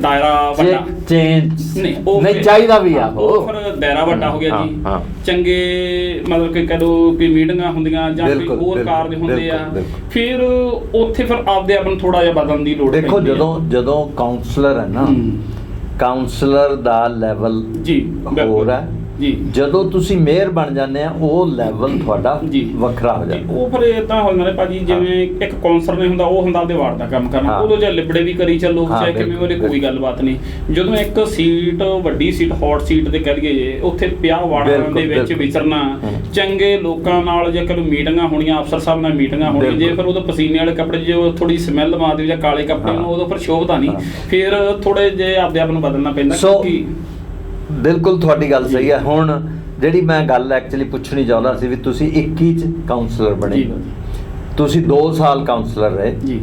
ਦਾਇਰਾ ਵੱਡਾ ਚੇਂਜ ਨਹੀਂ ਉਹ ਨਹੀਂ ਫਿਰ- ਚਾਹੀਦਾ ਵੀ ਆ ਉਹ ਉਹ ਫਿਰ ਦਾਇਰਾ ਵੱਡਾ ਹੋ ਗਿਆ ਹਾਂ, ਜੀ ਹਾਂ। ਚੰਗੇ ਮਤਲਬ ਕਿ ਕਦੋਂ ਕੋਈ ਮੀਟਿੰਗਾਂ ਹੁੰਦੀਆਂ ਜਾਂ ਕੋਈ ਬਿਲਕੁਲ, ਹੋਰ ਬਿਲਕੁਲ, ਕਾਰਜ ਹੁੰਦੇ ਆ ਬਿਲਕੁਲ, ਬਿਲਕੁਲ। ਫਿਰ ਉੱਥੇ ਫਿਰ ਆਪਦੇ ਆਪ ਨੂੰ ਥੋੜਾ ਜਿਹਾ ਬਦਲਣ ਦੀ ਲੋੜ ਦੇਖੋ ਪੈਂਦੀ ਆ। ਜਦੋਂ ਜਦੋਂ ਕਾਉਂਸਲਰ ਹੈ ਨਾ ਹੂੰ। ਕਾਉਂਸਲਰ ਦਾ ਲੈਵਲ ਜੀ ਹੋਰ ਬਿਲਕੁਲ। ਹੈ ਜੀ ਜਦੋਂ ਤੁਸੀਂ ਮੇਅਰ ਬਣ ਜਾਂਦੇ ਆ ਉਹ ਲੈਵਲ ਤੁਹਾਡਾ। ਵੱਖਰਾ ਹੋ ਜਾਂਦਾ ਉਹ ਫਿਰ ਇਦਾਂ ਹੋ ਜਾਂਦਾ ਨੇ ਭਾਜੀ ਜਿਵੇਂ ਇੱਕ ਕੌਂਸਲਰ ਨੇ ਹੁੰਦਾ ਉਹ ਹੁੰਦਾ ਵਾਰਡ ਦਾ ਕੰਮ ਕਰਨਾ। ਉਦੋਂ ਜੇ ਲਿਬੜੇ ਵੀ ਕਰੀ ਚੱਲੋ ਚਾਹੇ ਕਿਵੇਂ ਉਹਦੇ ਕੋਈ। ਗੱਲਬਾਤ ਨਹੀਂ ਜਦੋਂ ਇੱਕ ਸੀਟ ਵੱਡੀ ਸੀਟ ਹੌਟ ਸੀਟ ਤੇ ਕਰ ਗਏ ਉੱਥੇ 50 ਵਾਰਡਾਂ ਦੇ ਵਿੱਚ। ਵਿਚਰਨਾ। ਚੰਗੇ ਲੋਕਾਂ ਨਾਲ ਜੇ ਕੋਈ ਮੀਟਿੰਗਾਂ ਹੋਣੀਆਂ ਅਫਸਰ ਸਾਹਿਬ ਨਾਲ ਮੀਟਿੰਗਾਂ ਹੋਣੀਆਂ ਜੇ। ਫਿਰ ਉਦੋਂ ਪਸੀਨੇ ਵਾਲੇ ਕੱਪੜੇ ਜੋ ਥੋੜੀ ਸਮੈਲ ਮਾਰਦੇ ਜਾਂ ਕਾਲੇ ਕੱਪੜੇ ਨੂੰ। ਉਦੋਂ ਫਿਰ ਸ਼ੋਭਦਾ ਨਹੀਂ। ਫਿਰ ਥੋੜੇ ਜੇ ਆਪਦੇ ਆਪ ਨੂੰ ਬਦਲਣਾ ਪੈਂਦਾ ਕਿਉਂਕਿ ਬਿਲਕੁਲ ਤੁਹਾਡੀ ਗੱਲ ਸਹੀ ਹੈ। ਹੁਣ ਜਿਹੜੀ ਮੈਂ ਗੱਲ ਐਕਚੁਅਲੀ ਪੁੱਛਣੀ ਚਾਹੁੰਦਾ ਸੀ ਵੀ ਤੁਸੀਂ 21 ਚ ਕਾਉਂਸਲਰ ਬਣੇ। ਤੁਸੀਂ 2 ਸਾਲ ਕਾਉਂਸਲਰ ਰਹੇ। ਜੀ।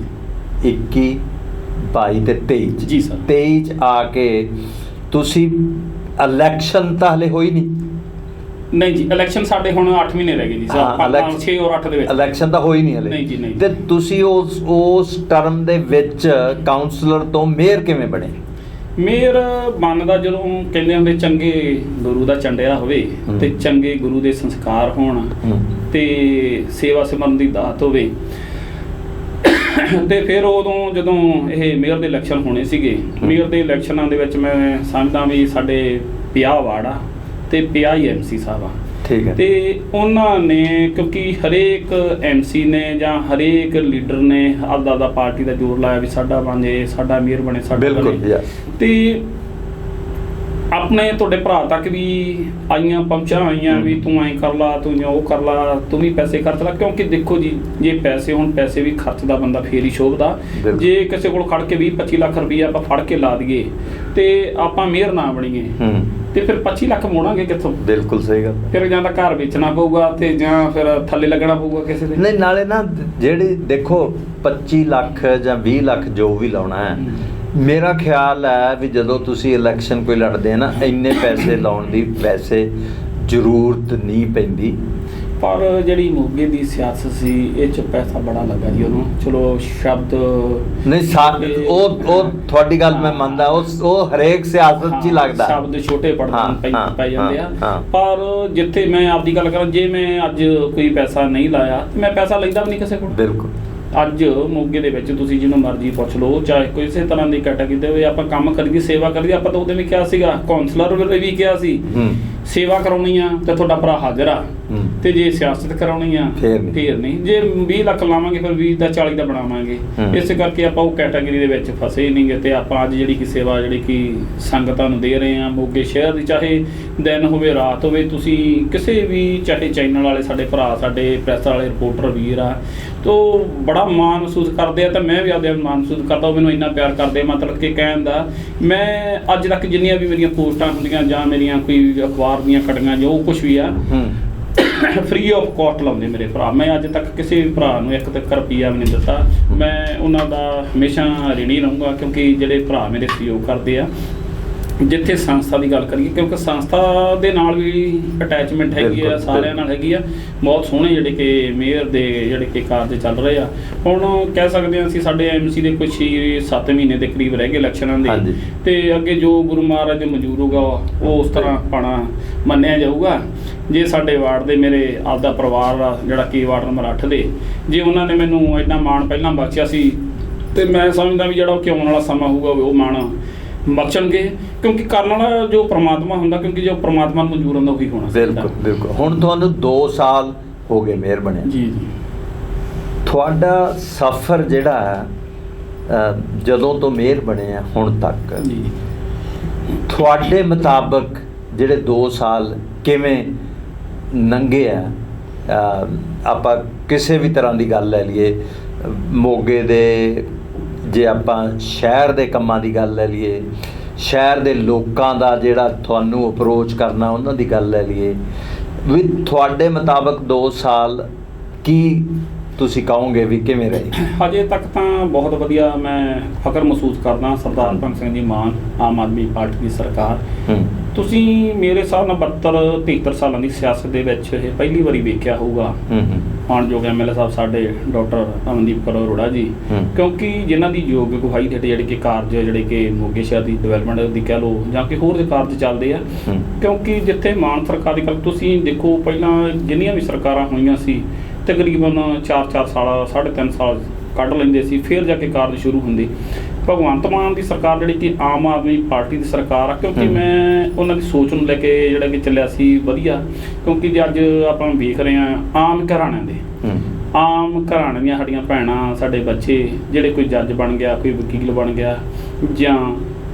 21 22 ਤੇ 23 ਚ। ਜੀ ਸਰ। 23 ਚ ਆ ਕੇ ਤੁਸੀਂ ਇਲੈਕਸ਼ਨ ਤਾਂ ਹਲੇ ਹੋਈ ਨਹੀਂ? ਨਹੀਂ ਜੀ ਇਲੈਕਸ਼ਨ ਸਾਡੇ ਹੁਣ 8 ਮਹੀਨੇ ਰਹਿ ਗਏ ਜੀ ਸਰ। elec- 6 ਔਰ 8 ਦੇ ਵਿੱਚ। ਇਲੈਕਸ਼ਨ ਤਾਂ ਹੋਈ ਨਹੀਂ ਹਲੇ। ਨਹੀਂ ਜੀ, ਨਹੀਂ। ਤੇ ਤੁਸੀਂ ਉਸ ਉਸ ਟਰਮ ਦੇ ਵਿੱਚ ਕਾਉਂਸਲਰ ਤੋਂ ਮੇਅਰ ਕਿਵੇਂ ਬਣੇ? ਮੇਰ ਮੰਨਦਾ ਜਦੋਂ ਕਹਿੰਦੇ ਹੁੰਦੇ ਚੰਗੇ ਗੁਰੂ ਦਾ ਚੰਡਿਆ ਹੋਵੇ। ਤੇ ਚੰਗੇ ਗੁਰੂ ਦੇ ਸੰਸਕਾਰ ਹੋਣ ਤੇ ਸੇਵਾ ਸਿਮਰਨ ਦੀ ਦਾਤ ਹੋਵੇ ਤੇ ਫਿਰ ਉਦੋਂ ਜਦੋਂ ਇਹ ਮੇਅਰ ਦੇ ਇਲੈਕਸ਼ਨ ਹੋਣੇ ਸੀਗੇ ਮੇਅਰ ਦੇ ਇਲੈਕਸ਼ਨਾਂ ਦੇ ਵਿੱਚ ਮੈਂ ਸਮਝਦਾ ਵੀ ਸਾਡੇ 50 ਵਾਰਡ ਆ ਤੇ 50 ਹੀ ਐਮਸੀ ਸਾਹਿਬ ਠੀਕ ਹੈ। ਤੇ ਉਹਨਾਂ ਨੇ ਕਿਉਂਕਿ ਹਰੇਕ ਐਮਸੀ ਨੇ ਜਾਂ ਹਰੇਕ ਲੀਡਰ ਨੇ ਆਪਦਾ ਆਪਦਾ ਪਾਰਟੀ ਦਾ ਜ਼ੋਰ ਲਾਇਆ ਵੀ ਸਾਡਾ ਬਣੇ ਸਾਡਾ ਮੇਅਰ ਬਣੇ ਸਾਡਾ ਬਿਲਕੁਲ ਤੇ ਆਪਣੇ ਤੁਹਾਡੇ ਭਰਾ ਤੱਕ ਵੀ ਆਈਆਂ ਪਹੁੰਚਾਂ ਆਈਆਂ। ਵੀ ਤੂੰ ਐਂ ਕਰ ਲਾ ਤੂੰ ਜਾਂ ਉਹ ਕਰ ਲਾ ਤੂੰ ਵੀ ਪੈਸੇ ਖਰਚ ਲਾ ਕਿਉਂਕਿ ਦੇਖੋ ਜੀ ਜੇ ਪੈਸੇ ਹੁਣ ਪੈਸੇ ਵੀ ਖਰਚਦਾ ਬੰਦਾ ਫੇਰ ਹੀ ਸ਼ੋਭਦਾ। ਜੇ ਕਿਸੇ ਕੋਲ ਖੜ ਕੇ 20 25 ਲੱਖ ਰੁਪਈਆ ਆਪਾਂ ਫੜ ਕੇ ਲਾ ਦਈਏ ਤੇ ਆਪਾਂ ਮੇਅਰ ਨਾ ਬਣੀਏ। ਹੂੰ। ਤੇ ਫਿਰ 25 ਲੱਖ ਮੋੜਾਂਗੇ ਕਿੱਥੋਂ? ਬਿਲਕੁਲ ਸਹੀ ਗੱਲ ਫਿਰ ਜਾਂ ਤਾਂ ਘਰ ਵੇਚਣਾ ਪਊਗਾ ਤੇ ਜਾਂ ਫਿਰ ਥੱਲੇ ਲੱਗਣਾ ਪਊਗਾ ਕਿਸੇ ਦੇ। ਨਹੀਂ ਨਾਲੇ ਨਾ ਜਿਹੜੀ ਦੇਖੋ 25 ਲੱਖ ਜਾਂ 20 ਲੱਖ ਜੋ ਵੀ ਲਾਉਣਾ ਹੈ ਮੇਰਾ ਖਿਆਲ ਹੈ ਵੀ ਜਦੋਂ ਤੁਸੀਂ ਇਲੈਕਸ਼ਨ ਕੋਈ ਲੜਦੇ ਆ ਨਾ ਇੰਨੇ ਪੈਸੇ ਲਾਉਣ ਦੀ ਵੈਸੇ ਜ਼ਰੂਰਤ ਨਹੀਂ ਪੈਂਦੀ। ਪਰ ਜਿਹੜੀ ਮੋਗੇ ਦੀ ਸਿਆਸਤ ਸੀ ਇਹ ਚ ਪੈਸਾ ਬੜਾ ਲੱਗਾ ਜੀ ਉਹਨੂੰ। ਚਲੋ ਸ਼ਬਦ ਨਹੀਂ ਸਾ- ਉਹ ਉਹ ਤੁਹਾਡੀ ਗੱਲ ਮੈਂ ਮੰਨਦਾ ਉਹ ਉਹ ਹਰੇਕ ਸਿਆਸਤ 'ਚ ਹੀ ਲੱਗਦਾ। ਸ਼ਬਦ ਛੋਟੇ ਹਾਂ, ਪੜਦੇ ਹਾਂ, ਪੈ ਜਾਂਦੇ ਆ। ਹਾਂ। ਪਰ ਜਿੱਥੇ ਮੈਂ ਆਪਦੀ ਗੱਲ ਕਰਾਂ ਜੇ ਮੈਂ ਅੱਜ ਕੋਈ ਪੈਸਾ ਨਹੀਂ ਲਾਇਆ ਤੇ ਮੈਂ ਪੈਸਾ ਲੈਂਦਾ ਵੀ ਨਹੀਂ ਕਿਸੇ ਕੋਲ। ਬਿਲਕੁਲ। ਅੱਜ ਮੋਗੇ ਦੇ ਵਿੱਚ ਤੁਸੀਂ ਜਿਹਨੂੰ ਮਰਜ਼ੀ ਪੁੱਛ ਲਓ ਚਾਹੇ ਕੋਈ ਕਿਸੇ ਤਰ੍ਹਾਂ ਦੀ ਕੈਟਾਗਰੀ ਦੇ ਹੋਵੇ ਆਪਾਂ ਕੰਮ ਕਰੀਏ ਸੇਵਾ ਕਰੀਏ ਆਪਾਂ ਤਾਂ ਉਹਦੇ ਵੀ ਕਿਹਾ ਸੀਗਾ ਕਾਉਂਸਲਰ ਵੇਲੇ ਵੀ ਕਿਹਾ ਸੀ। ਹੂੰ। ਸੇਵਾ ਕਰਾਉਣੀ ਆ ਤੇ ਤੁਹਾਡਾ ਭਰਾ ਹਾਜ਼ਰ ਆ ਤੇ ਜੇ ਸਿਆਸਤ ਕਰਾਉਣੀ ਆ ਫੇਰ ਨਹੀਂ। ਜੇ 20 ਲੱਖ ਲਾਵਾਂਗੇ ਫਿਰ 20 ਦਾ 40 ਦਾ ਬਣਾਵਾਂਗੇ। ਇਸੇ ਕਰਕੇ ਆਪਾਂ ਉਹ ਕੈਟਾਗਰੀ ਦੇ ਵਿੱਚ ਫਸੇ ਨਹੀਂਗੇ ਤੇ ਆਪਾਂ ਅੱਜ ਜਿਹੜੀ ਕਿ ਸੇਵਾ ਜਿਹੜੀ ਕਿ ਸੰਗਤਾਂ ਨੂੰ ਦੇ ਰਹੇ ਆ ਮੋਗੇ ਸ਼ਹਿਰ ਦੀ ਚਾਹੇ ਦਿਨ ਹੋਵੇ ਰਾਤ ਹੋਵੇ ਤੁਸੀਂ ਕਿਸੇ ਵੀ ਚਾਹੇ ਚੈਨਲ ਵਾਲੇ ਸਾਡੇ ਭਰਾ ਸਾਡੇ ਪ੍ਰੈਸ ਵਾਲੇ ਰਿਪੋਰਟਰ ਵੀਰ ਆ ਤੋ ਬੜਾ ਮਾਣ ਮਹਿਸੂਸ ਕਰਦੇ ਆ ਤਾਂ ਮੈਂ ਵੀ ਆਪਦੇ ਮਾਣ ਮਹਿਸੂਸ ਕਰਦਾ ਮੈਨੂੰ ਇੰਨਾ ਪਿਆਰ ਕਰਦੇ ਮਤਲਬ ਕਿ ਕਹਿਣ ਦਾ ਮੈਂ ਅੱਜ ਤੱਕ ਜਿੰਨੀਆਂ ਵੀ ਮੇਰੀਆਂ ਪੋਸਟਾਂ ਹੁੰਦੀਆਂ ਜਾਂ ਮੇਰੀਆਂ ਕੋਈ ਅਖਬਾਰ ਦੀਆਂ ਕਟੀਆਂ ਜੋ ਕੁਝ ਵੀ ਆ ਫ੍ਰੀ ਆਫ ਕਾਸਟ ਲਾਉਂਦੇ ਮੇਰੇ ਭਰਾ। ਮੈਂ ਅੱਜ ਤੱਕ ਕਿਸੇ ਵੀ ਭਰਾ ਨੂੰ ਇੱਕ ਤੱਕ ਰੁਪਈਆ ਵੀ ਨਹੀਂ ਦਿੱਤਾ। ਮੈਂ ਉਹਨਾਂ ਦਾ ਹਮੇਸ਼ਾ ਰਿਣੀ ਰਹੂੰਗਾ ਕਿਉਂਕਿ ਜਿਹੜੇ ਭਰਾ ਮੇਰੇ ਸਹਿਯੋਗ ਕਰਦੇ ਆ। ਜਿੱਥੇ ਸੰਸਥਾ ਦੀ ਗੱਲ ਕਰੀਏ ਕਿਉਂਕਿ ਸੰਸਥਾ ਦੇ ਨਾਲ ਵੀ ਅਟੈਚਮੈਂਟ ਹੈਗੀ ਆ ਸਾਰਿਆਂ ਨਾਲ ਹੈਗੀ ਆ। ਬਹੁਤ ਸੋਹਣੇ ਜਿਹੜੇ ਕਿ ਮੇਅਰ ਦੇ ਜਿਹੜੇ ਕਿ ਕਾਰਜ ਚੱਲ ਰਹੇ ਆ। ਹੁਣ ਕਹਿ ਸਕਦੇ ਹਾਂ ਅਸੀਂ ਸਾਡੇ ਐਮਸੀ ਦੇ ਕੁਝ ਹੀ 7 ਮਹੀਨੇ ਦੇ ਕਰੀਬ ਰਹਿ ਗਏ ਇਲੈਕਸ਼ਨਾਂ। ਦੇ। ਤੇ ਅੱਗੇ ਜੋ ਗੁਰੂ ਮਹਾਰਾਜ ਦੇ ਮਨਜ਼ੂਰ ਹੋਗਾ ਉਹ ਉਸ ਤਰ੍ਹਾਂ ਪਾਣਾ ਮੰਨਿਆ ਜਾਊਗਾ। ਜੇ ਸਾਡੇ ਵਾਰਡ ਦੇ ਮੇਰੇ ਆਪਦਾ ਪਰਿਵਾਰ ਆ ਜਿਹੜਾ ਕਿ ਵਾਰਡ ਨੰਬਰ 8 ਦੇ ਜੇ ਉਹਨਾਂ ਨੇ ਮੈਨੂੰ ਇੰਨਾ ਮਾਣ ਪਹਿਲਾਂ ਬਖਸ਼ਿਆ ਸੀ ਤੇ ਮੈਂ ਸਮਝਦਾ ਵੀ ਜਿਹੜਾ ਉਹ ਕਿ ਆਉਣ ਵਾਲਾ ਸਮਾਂ ਹੋਊਗਾ ਉਹ ਮਾਣ ਬਖਸ਼ਣਗੇ ਕਿਉਂਕਿ ਕਰਨ ਵਾਲਾ ਜੋ ਪ੍ਰਮਾਤਮਾ ਹੁੰਦਾ ਕਿਉਂਕਿ ਜੋ ਪ੍ਰਮਾਤਮਾ ਨੂੰ ਮਨਜ਼ੂਰ ਹੁੰਦਾ ਉਹੀ ਹੋਣਾ। ਬਿਲਕੁਲ ਬਿਲਕੁਲ। ਹੁਣ ਤੁਹਾਨੂੰ 2 ਸਾਲ ਹੋ ਗਏ ਮੇਅਰ ਬਣਿਆ। ਜੀ ਜੀ। ਤੁਹਾਡਾ ਸਫ਼ਰ ਜਿਹੜਾ ਹੈ ਜਦੋਂ ਤੋਂ ਮੇਅਰ ਬਣੇ ਆ ਹੁਣ ਤੱਕ। ਜੀ। ਤੁਹਾਡੇ ਮੁਤਾਬਕ ਜਿਹੜੇ 2 ਸਾਲ ਕਿਵੇਂ ਲੰਘੇ ਆ ਆਪਾਂ ਕਿਸੇ ਵੀ ਤਰ੍ਹਾਂ ਦੀ ਗੱਲ ਲੈ ਲਈਏ ਮੋਗੇ ਦੇ ਜੇ ਆਪਾਂ ਸ਼ਹਿਰ ਦੇ ਕੰਮਾਂ ਦੀ ਗੱਲ ਲੈ ਲਈਏ ਸ਼ਹਿਰ ਦੇ ਲੋਕਾਂ ਦਾ ਜਿਹੜਾ ਤੁਹਾਨੂੰ ਅਪਰੋਚ ਕਰਨਾ ਉਹਨਾਂ ਦੀ ਗੱਲ ਲੈ ਲਈਏ ਵੀ ਤੁਹਾਡੇ ਮੁਤਾਬਕ 2 ਸਾਲ ਕੀ ਤੁਸੀਂ ਕਹੋਗੇ ਵੀ ਕਿਵੇਂ ਰਹੇ? ਹਜੇ ਤੱਕ ਤਾਂ ਬਹੁਤ ਵਧੀਆ ਮੈਂ ਫਖਰ ਮਹਿਸੂਸ ਕਰਦਾ ਸਰਦਾਰ ਭਗਤ ਸਿੰਘ ਜੀ ਮਾਨ ਆਮ ਆਦਮੀ ਪਾਰਟੀ ਦੀ ਸਰਕਾਰ। ਤੁਸੀਂ ਮੇਰੇ ਹਿਸਾਬ ਨਾਲ 72 73 ਸਾਲਾਂ ਦੀ ਸਿਆਸਤ ਦੇ ਵਿੱਚ ਇਹ ਪਹਿਲੀ ਵਾਰੀ ਵੇਖਿਆ ਹੋਊਗਾ। ਹੂੰ ਹੂੰ। ਮਾਨਯੋਗ ਐਮਐਲਏ ਸਾਹਿਬ ਸਾਡੇ ਡਾਕਟਰ ਅਮਨਦੀਪ ਕੌਰ ਅਰੋੜਾ ਜੀ। ਕਿਉਂਕਿ ਜਿਨ੍ਹਾਂ ਦੀ ਯੋਗ ਅਗਵਾਈ ਦੇ ਜਿਹੜੇ ਕਿ ਕਾਰਜ ਜਿਹੜੇ ਕਿ ਮੋਗੇ ਸ਼ਹਿਰ ਦੀ ਡਿਵੈਲਪਮੈਂਟ ਦੀ ਕਹਿ ਲਓ ਜਾਂ ਕਿ ਹੋਰ ਦੇ ਕਾਰਜ ਚੱਲਦੇ ਆ ਕਿਉਂਕਿ ਜਿੱਥੇ ਮਾਨ ਸਰਕਾਰ ਦੀ ਗੱਲ ਤੁਸੀਂ ਦੇਖੋ ਪਹਿਲਾਂ ਜਿੰਨੀਆਂ ਵੀ ਸਰਕਾਰਾਂ ਹੋਈਆਂ ਸੀ ਤਕਰੀਬਨ 4-4 ਸਾਲ 3.5 ਸਾਲ ਕੱਢ ਲੈਂਦੇ ਸੀ ਫਿਰ ਜਾ ਕੇ ਕਾਰਜ ਸ਼ੁਰੂ ਹੁੰਦੇ। ਭਗਵੰਤ ਮਾਨ ਦੀ ਸਰਕਾਰ ਜਿਹੜੀ ਕਿ ਆਮ ਆਦਮੀ ਪਾਰਟੀ ਦੀ ਸਰਕਾਰ ਆ ਕਿਉਂਕਿ। ਮੈਂ ਉਹਨਾਂ ਦੀ ਸੋਚ ਨੂੰ ਲੈ ਕੇ ਜਿਹੜਾ ਕਿ ਚੱਲਿਆ ਸੀ ਵਧੀਆ ਕਿਉਂਕਿ ਜੇ ਅੱਜ ਆਪਾਂ ਵੇਖ ਰਹੇ ਆ ਆਮ ਘਰਾਣਿਆਂ ਦੇ ਆਮ ਘਰਾਣੇ ਦੀਆਂ ਸਾਡੀਆਂ ਭੈਣਾਂ ਸਾਡੇ ਬੱਚੇ ਜਿਹੜੇ ਕੋਈ ਜੱਜ ਬਣ ਗਿਆ ਕੋਈ ਵਕੀਲ ਬਣ ਗਿਆ ਜਾਂ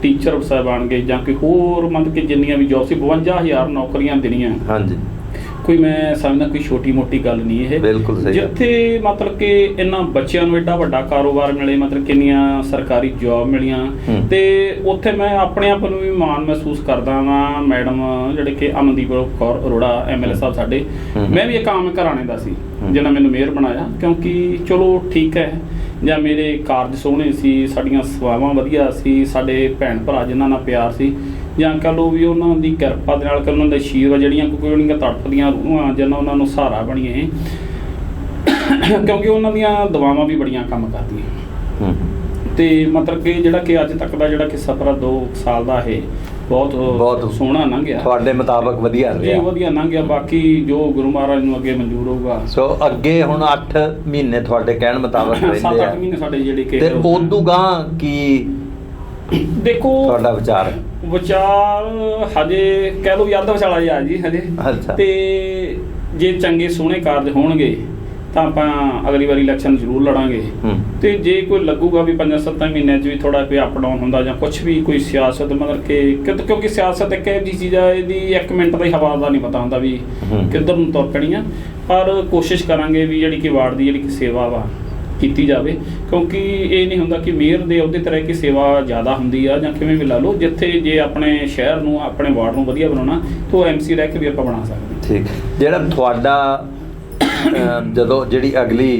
ਟੀਚਰ ਸਾਹਿਬ ਬਣ ਗਏ ਜਾਂ ਕੋਈ ਹੋਰ ਮਤਲਬ ਕਿ ਜਿੰਨੀਆਂ ਵੀ ਜੋਬ ਸੀ 52000 ਨੌਕਰੀਆਂ ਦੇਣੀਆਂ। ਹਾਂਜੀ। ਕੋਈ ਮੈਂ ਸਮਝਦਾ ਕੋਈ ਛੋਟੀ ਮੋਟੀ ਗੱਲ ਨਹੀਂ ਇਹ ਬਿਲਕੁਲ ਸਹੀ ਗੱਲ। ਜਿੱਥੇ ਮਤਲਬ ਕਿ ਇਹਨਾਂ ਬੱਚਿਆਂ ਨੂੰ ਐਡਾ ਵੱਡਾ ਕਾਰੋਬਾਰ ਮਿਲੇ ਮਤਲਬ ਕਿੰਨੀਆਂ ਸਰਕਾਰੀ ਜੌਬ ਮਿਲੀਆਂ। ਤੇ ਉੱਥੇ ਮੈਂ ਆਪਣੇ ਆਪ ਨੂੰ ਵੀ ਮਾਣ ਮਹਿਸੂਸ ਕਰਦਾ ਵਾਂ ਮੈਡਮ ਜਿਹੜੇ ਕਿ ਅਮਨਦੀਪ ਕੌਰ ਅਰੋੜਾ ਐਮਐਲਏ ਸਾਹਿਬ ਸਾਡੇ। ਮੈਂ ਵੀ ਇੱਕ ਆਮ ਘਰਾਣੇ ਦਾ ਸੀ ਹੂੰ। ਜਿਹਨਾਂ ਮੈਨੂੰ ਮੇਅਰ ਬਣਾਇਆ ਕਿਉਂਕਿ ਚਲੋ ਠੀਕ ਹੈ ਜਾਂ ਮੇਰੇ ਕਾਰਜ ਸੋਹਣੇ ਸੀ ਸਾਡੀਆਂ ਸੇਵਾਵਾਂ ਵਧੀਆ ਸੀ ਸਾਡੇ ਭੈਣ ਭਰਾ ਜਿਨ੍ਹਾਂ ਨਾਲ ਪਿਆਰ ਸੀ ਜਾਂ ਕਹ ਲਓ ਵੀ ਉਹਨਾਂ ਦੀ ਕਿਰਪਾ ਦੇ ਨਾਲ ਕਿ ਉਹਨਾਂ ਦੇ ਆਸ਼ੀਰਵਾਦ ਜਿਹੜੀਆਂ ਕੋਈ ਉਹਨਾਂ ਤੜਫਦੀਆਂ ਰੂਹਾਂ ਜਿਹਨਾਂ ਉਹਨਾਂ ਨੂੰ ਸਹਾਰਾ ਬਣੀਏ ਕਿਉਂਕਿ ਉਹਨਾਂ ਦੀਆਂ ਦੁਆਵਾਂ ਵੀ ਬੜੀਆਂ ਕੰਮ ਕਰਦੀਆਂ। ਹੂੰ। ਤੇ ਮਤਲਬ ਕਿ ਜਿਹੜਾ ਕਿ ਅੱਜ ਤੱਕ ਦਾ ਜਿਹੜਾ ਕਿ ਸਫ਼ਰ ਆ 2 ਸਾਲ ਦਾ ਇਹ ਬਹੁਤ ਬਹੁਤ ਸੋਹਣਾ ਲੰਘਿਆ। ਤੁਹਾਡੇ ਮੁਤਾਬਕ ਵਧੀਆ ਜੀ ਰਿਹਾ ਵਧੀਆ ਲੰਘਿਆ। ਬਾਕੀ ਜੋ ਗੁਰੂ ਮਹਾਰਾਜ ਨੂੰ ਅੱਗੇ ਮਨਜ਼ੂਰ ਹੋਊਗਾ। ਸੋ ਅੱਗੇ ਹੁਣ 8 ਮਹੀਨੇ ਤੁਹਾਡੇ ਕਹਿਣ ਮੁਤਾਬਕ ਰਹਿੰਦੇ 7-8 ਆ। ਮਹੀਨੇ ਸਾਡੇ ਜਿਹੜੇ ਕਿ ਤੇ ਉਦੋਂ ਗਾਂ ਕੀ ਦੇਖੋ ਤੁਹਾਡਾ ਵਿਚਾਰ। ਹੈ ਵਿਚਾਰ ਹਜੇ ਕਹਿ ਲਓ ਯਾਦ ਵਿਚਾਲਾ ਜੀ ਆ ਜੀ ਹਜੇ। ਅੱਛਾ। ਤੇ ਜੇ ਚੰਗੇ ਸੋਹਣੇ ਕਾਰਜ ਹੋਣਗੇ ਤਾਂ ਆਪਾਂ ਅਗਲੀ ਵਾਰੀ ਇਲੈਕਸ਼ਨ ਜ਼ਰੂਰ ਲੜਾਂਗੇ। ਹੂੰ। ਤੇ ਜੇ ਕੋਈ ਲੱਗੂਗਾ ਵੀ 5-7 ਮਹੀਨਿਆਂ 'ਚ ਵੀ ਥੋੜਾ ਕੋਈ ਅਪ ਡਾਊਨ ਹੁੰਦਾ ਜਾਂ ਕੁਝ ਵੀ ਕੋਈ ਸਿਆਸਤ ਮਤਲਬ ਕਿ ਕਿਉਂਕਿ- ਕਿਉਂਕਿ ਸਿਆਸਤ ਇੱਕ ਇਹੋ ਜਿਹੀ ਚੀਜ਼ ਆ ਇਹਦੀ 1 ਮਿੰਟ ਦਾ ਹੀ ਹਵਾ ਦਾ ਨਹੀਂ ਪਤਾ ਹੁੰਦਾ ਵੀ ਹੂੰ। ਕਿੱਧਰ ਨੂੰ ਤੁਰ ਪੈਣੀ ਆ। ਪਰ ਕੋਸ਼ਿਸ਼ ਕਰਾਂਗੇ ਵੀ ਜਿਹੜੀ ਕਿ ਵਾਰਡ ਦੀ ਜਿਹੜੀ ਕਿ ਸੇਵਾ ਵਾ ਕੀਤੀ ਜਾਵੇ ਕਿਉਂਕਿ ਇਹ ਨਹੀਂ ਹੁੰਦਾ ਕਿ ਮੇਅਰ ਦੇ ਉਹਦੇ ਤਰ੍ਹਾਂ ਕਿ ਸੇਵਾ ਜ਼ਿਆਦਾ ਹੁੰਦੀ ਆ ਜਾਂ ਕਿਵੇਂ ਵੀ ਲਾ ਲਓ ਜਿੱਥੇ ਜੇ ਆਪਣੇ ਸ਼ਹਿਰ ਨੂੰ ਆਪਣੇ ਵਾਰਡ ਨੂੰ ਵਧੀਆ ਬਣਾਉਣਾ ਤਾਂ ਐਮਸੀ ਰਹਿ ਕੇ ਵੀ ਆਪਾਂ ਬਣਾ ਸਕਦੇ ਹਾਂ। ਠੀਕ। ਜਿਹੜਾ ਤੁਹਾਡਾ ਜਦੋਂ ਜਿਹੜੀ ਅਗਲੀ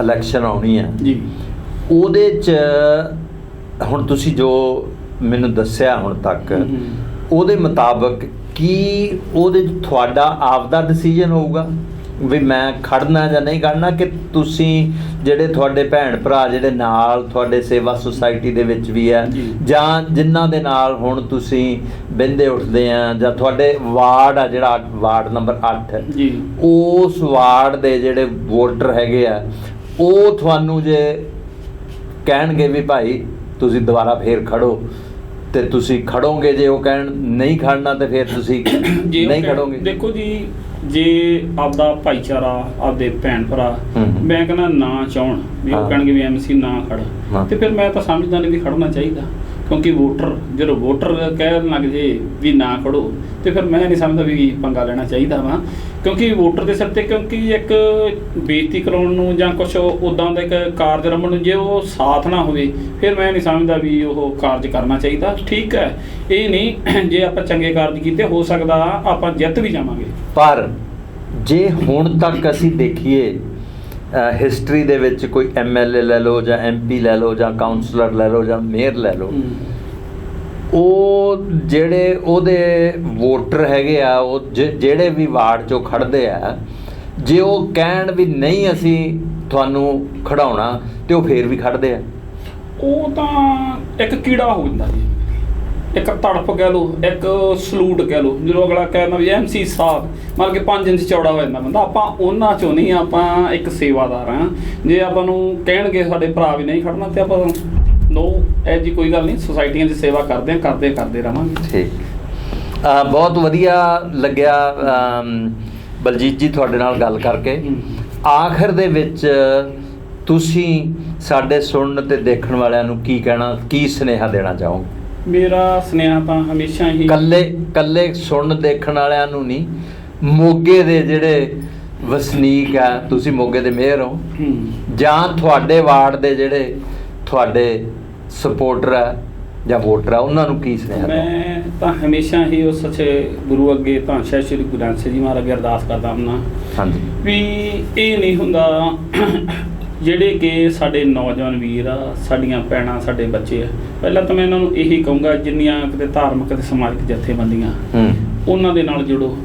ਇਲੈਕਸ਼ਨ ਆਉਣੀ ਆ ਜੀ। ਉਹਦੇ ਚ ਹੁਣ ਤੁਸੀਂ ਜੋ ਮੈਨੂੰ ਦੱਸਿਆ ਹੁਣ ਤੱਕ। ਉਹਦੇ ਮੁਤਾਬਕ ਕੀ ਉਹਦੇ ਤੁਹਾਡਾ ਆਪਦਾ ਡਿਸੀਜਨ ਹੋਊਗਾ? ਵੀ ਮੈਂ ਖੜਨਾ ਜਾਂ ਨਹੀਂ ਖੜਨਾ ਕਿ ਤੁਸੀਂ ਜਿਹੜੇ ਤੁਹਾਡੇ ਭੈਣ ਭਰਾ ਜਿਹੜੇ ਨਾਲ ਤੁਹਾਡੇ ਸੇਵਾ ਸੁਸਾਇਟੀ ਦੇ ਵਿੱਚ ਵੀ ਆ ਜੀ। ਜਿਨ੍ਹਾਂ ਦੇ ਨਾਲ ਹੁਣ ਤੁਸੀਂ ਬਿੰਦੇ ਉੱਠਦੇ ਆ ਜਾਂ ਤੁਹਾਡੇ ਵਾਰਡ ਆ ਜਿਹੜਾ ਵਾਰਡ ਨੰਬਰ 8 ਜੀ। ਉਸ ਵਾਰਡ ਦੇ ਜਿਹੜੇ ਵੋਟਰ ਹੈਗੇ ਆ ਉਹ ਤੁਹਾਨੂੰ ਜੇ ਕਹਿਣਗੇ ਵੀ ਭਾਈ ਤੁਸੀਂ ਦੁਬਾਰਾ ਫੇਰ ਖੜੋ ਤੇ ਤੁਸੀਂ ਖੜੋਗੇ ਜੇ ਉਹ ਕਹਿਣ ਨਹੀਂ ਖੜਨਾ ਤੇ ਫਿਰ ਤੁਸੀਂ ਨਹੀਂ ਖੜੋਗੇ। ਦੇਖੋ ਜੀ ਜੇ ਆਪਦਾ ਭਾਈਚਾਰਾ ਆਪਦੇ ਭੈਣ ਭਰਾ। ਮੈਂ ਕਹਿੰਦਾ ਨਾ ਚਾਹਣ ਵੀ। ਉਹ ਕਹਿਣਗੇ ਵੀ ਐਮਸੀ ਨਾ ਖੜ। ਤੇ ਫਿਰ ਮੈਂ ਤਾਂ ਸਮਝਦਾ ਨਹੀਂ ਵੀ ਖੜਨਾ ਚਾਹੀਦਾ ਕਿਉਂਕਿ ਵੋਟਰ ਜਦੋਂ ਵੋਟਰ ਕਹਿਣ ਲੱਗ ਜੇ ਵੀ ਨਾ ਖੜੋ ਤੇ ਫਿਰ ਮੈਂ ਨਹੀਂ ਸਮਝਦਾ ਵੀ ਪੰਗਾ ਲੈਣਾ ਚਾਹੀਦਾ ਵਾ ਕਿਉਂਕਿ ਵੋਟਰ ਦੇ ਸਿਰ ਤੇ ਕਿਉਂਕਿ ਇੱਕ ਬੇਇੱਜ਼ਤੀ ਕਰਾਉਣ ਨੂੰ ਜਾਂ ਕੁਝ ਉਦਾਂ ਦਾ ਇੱਕ ਕਾਰਜ ਰਮਣ ਨੂੰ ਜੇ ਉਹ ਸਾਥ ਨਾ ਹੋਵੇ ਫਿਰ ਮੈਂ ਨਹੀਂ ਸਮਝਦਾ ਵੀ ਉਹ ਕਾਰਜ ਕਰਨਾ ਚਾਹੀਦਾ। ਠੀਕ ਹੈ ਇਹ ਨਹੀਂ ਜੇ ਆਪਾਂ ਚੰਗੇ ਕਾਰਜ ਕੀਤੇ ਹੋ ਸਕਦਾ ਆਪਾਂ ਜਿੱਤ ਵੀ ਜਾਵਾਂਗੇ। ਪਰ ਜੇ ਹੁਣ ਤੱਕ ਅਸੀਂ ਦੇਖੀਏ ਹਿਸਟਰੀ ਦੇ ਵਿੱਚ ਕੋਈ ਐਮਐਲਏ ਲੈ ਲਓ ਜਾਂ ਐਮਪੀ ਲੈ ਲਓ ਜਾਂ ਕਾਉਂਸਲਰ ਲੈ ਲਓ ਜਾਂ ਮੇਅਰ ਲੈ ਲਓ ਉਹ ਜਿਹੜੇ ਉਹਦੇ ਵੋਟਰ ਹੈਗੇ ਆ, ਉਹ ਜ- ਜਿਹੜੇ ਵੀ ਵਾਰਡ ਚੋਂ ਖੜਦੇ ਆ, ਜੇ ਉਹ ਕਹਿਣ ਵੀ ਨਹੀਂ ਅਸੀਂ ਤੁਹਾਨੂੰ ਖੜਾਉਣਾ ਤੇ ਉਹ ਫੇਰ ਵੀ ਖੜਦੇ ਆ। ਉਹ ਤਾਂ ਇੱਕ ਕੀੜਾ ਹੋ ਜਾਂਦਾ ਜੀ। ਇੱਕ ਤੜਪ ਕਹਿ ਲੋ ਇੱਕ ਸਲੂਟ ਕਹਿ ਲੋ ਜਦੋਂ ਅਗਲਾ ਕਹਿੰਦਾ ਵੀ ਐਮਸੀ ਸਾਹਿਬ, ਮਤਲਬ ਕਿ 5 ਇੰਚ ਚੌੜਾ ਹੋ ਜਾਂਦਾ ਬੰਦਾ, ਆਪਾਂ ਉਹਨਾਂ ਚੋਂ ਨਹੀਂ, ਆਪਾਂ ਇੱਕ ਸੇਵਾਦਾਰ ਆ। ਜੇ ਆਪਾਂ ਨੂੰ ਕਹਿਣਗੇ ਸਾਡੇ ਭਰਾ ਵੀ ਨਹੀਂ ਖੜਨਾ ਤੇ ਆਪਾਂ ਨੋ ਇਹ ਜੀ ਕੋਈ ਗੱਲ ਨਹੀਂ ਸੁਸਾਇਟੀਆਂ ਦੀ ਸੇਵਾ ਕਰਦੇ ਆ ਕਰਦੇ ਕਰਦੇ ਰਵਾਂਗੇ ਠੀਕ। ਆ ਬਹੁਤ ਵਧੀਆ ਲੱਗਿਆ ਬਲਜੀਤ ਜੀ ਤੁਹਾਡੇ ਨਾਲ ਗੱਲ ਕਰਕੇ। ਆਖਰ ਦੇ ਵਿੱਚ ਤੁਸੀਂ ਸਾਡੇ ਸੁਣਨ ਤੇ ਦੇਖਣ ਵਾਲਿਆਂ ਨੂੰ ਕੀ ਕਹਿਣਾ ਕੀ ਸੁਨੇਹਾ ਦੇਣਾ ਚਾਹੋਗੇ? ਮੇਰਾ ਸੁਨੇਹਾ ਤਾਂ ਹਮੇਸ਼ਾ ਹੀ ਕੱਲੇ ਕੱਲੇ ਸੁਣਨ ਦੇਖਣ ਵਾਲਿਆਂ ਨੂੰ ਨਹੀਂ ਮੋਗੇ ਦੇ ਜਿਹੜੇ ਵਸਨੀਕ ਆ ਤੁਸੀਂ ਮੋਗੇ ਦੇ ਮੇਅਰ ਹੂੰ। ਜਾਂ ਤੁਹਾਡੇ ਵਾਰਡ ਦੇ ਜਿਹੜੇ ਤੁਹਾਡੇ ਸਪੋਰਟਰ ਆ ਜਾਂ ਵੋਟਰ ਆ ਉਹਨਾਂ ਨੂੰ ਕੀ ਸੁਨੇਹਾ? ਮੈਂ ਤਾਂ ਹਮੇਸ਼ਾ ਹੀ ਉਸ ਸੱਚੇ ਗੁਰੂ ਅੱਗੇ ਤਾਂ ਸ਼੍ਰੀ ਸ਼੍ਰੀ ਗੁਰੂ ਗ੍ਰੰਥ ਸਾਹਿਬ ਜੀ ਮਹਾਰਾਜ ਅੱਗੇ ਅਰਦਾਸ ਕਰਦਾ ਹਾਂ ਹਾਂਜੀ। ਵੀ ਇਹ ਨਹੀਂ ਹੁੰਦਾ ਜਿਹੜੇ ਕਿ ਸਾਡੇ ਨੌਜਵਾਨ ਵੀਰ ਆ ਸਾਡੀਆਂ ਭੈਣਾਂ ਸਾਡੇ ਬੱਚੇ ਆ। ਪਹਿਲਾਂ ਤਾਂ ਮੈਂ ਇਹਨਾਂ ਨੂੰ ਇਹੀ ਕਹੂੰਗਾ ਜਿੰਨੀਆਂ ਕਿਤੇ ਧਾਰਮਿਕ ਤੇ ਸਮਾਜਿਕ ਜਥੇਬੰਦੀਆਂ ਹੂੰ। ਉਹਨਾਂ ਦੇ ਨਾਲ ਜੁੜੋ।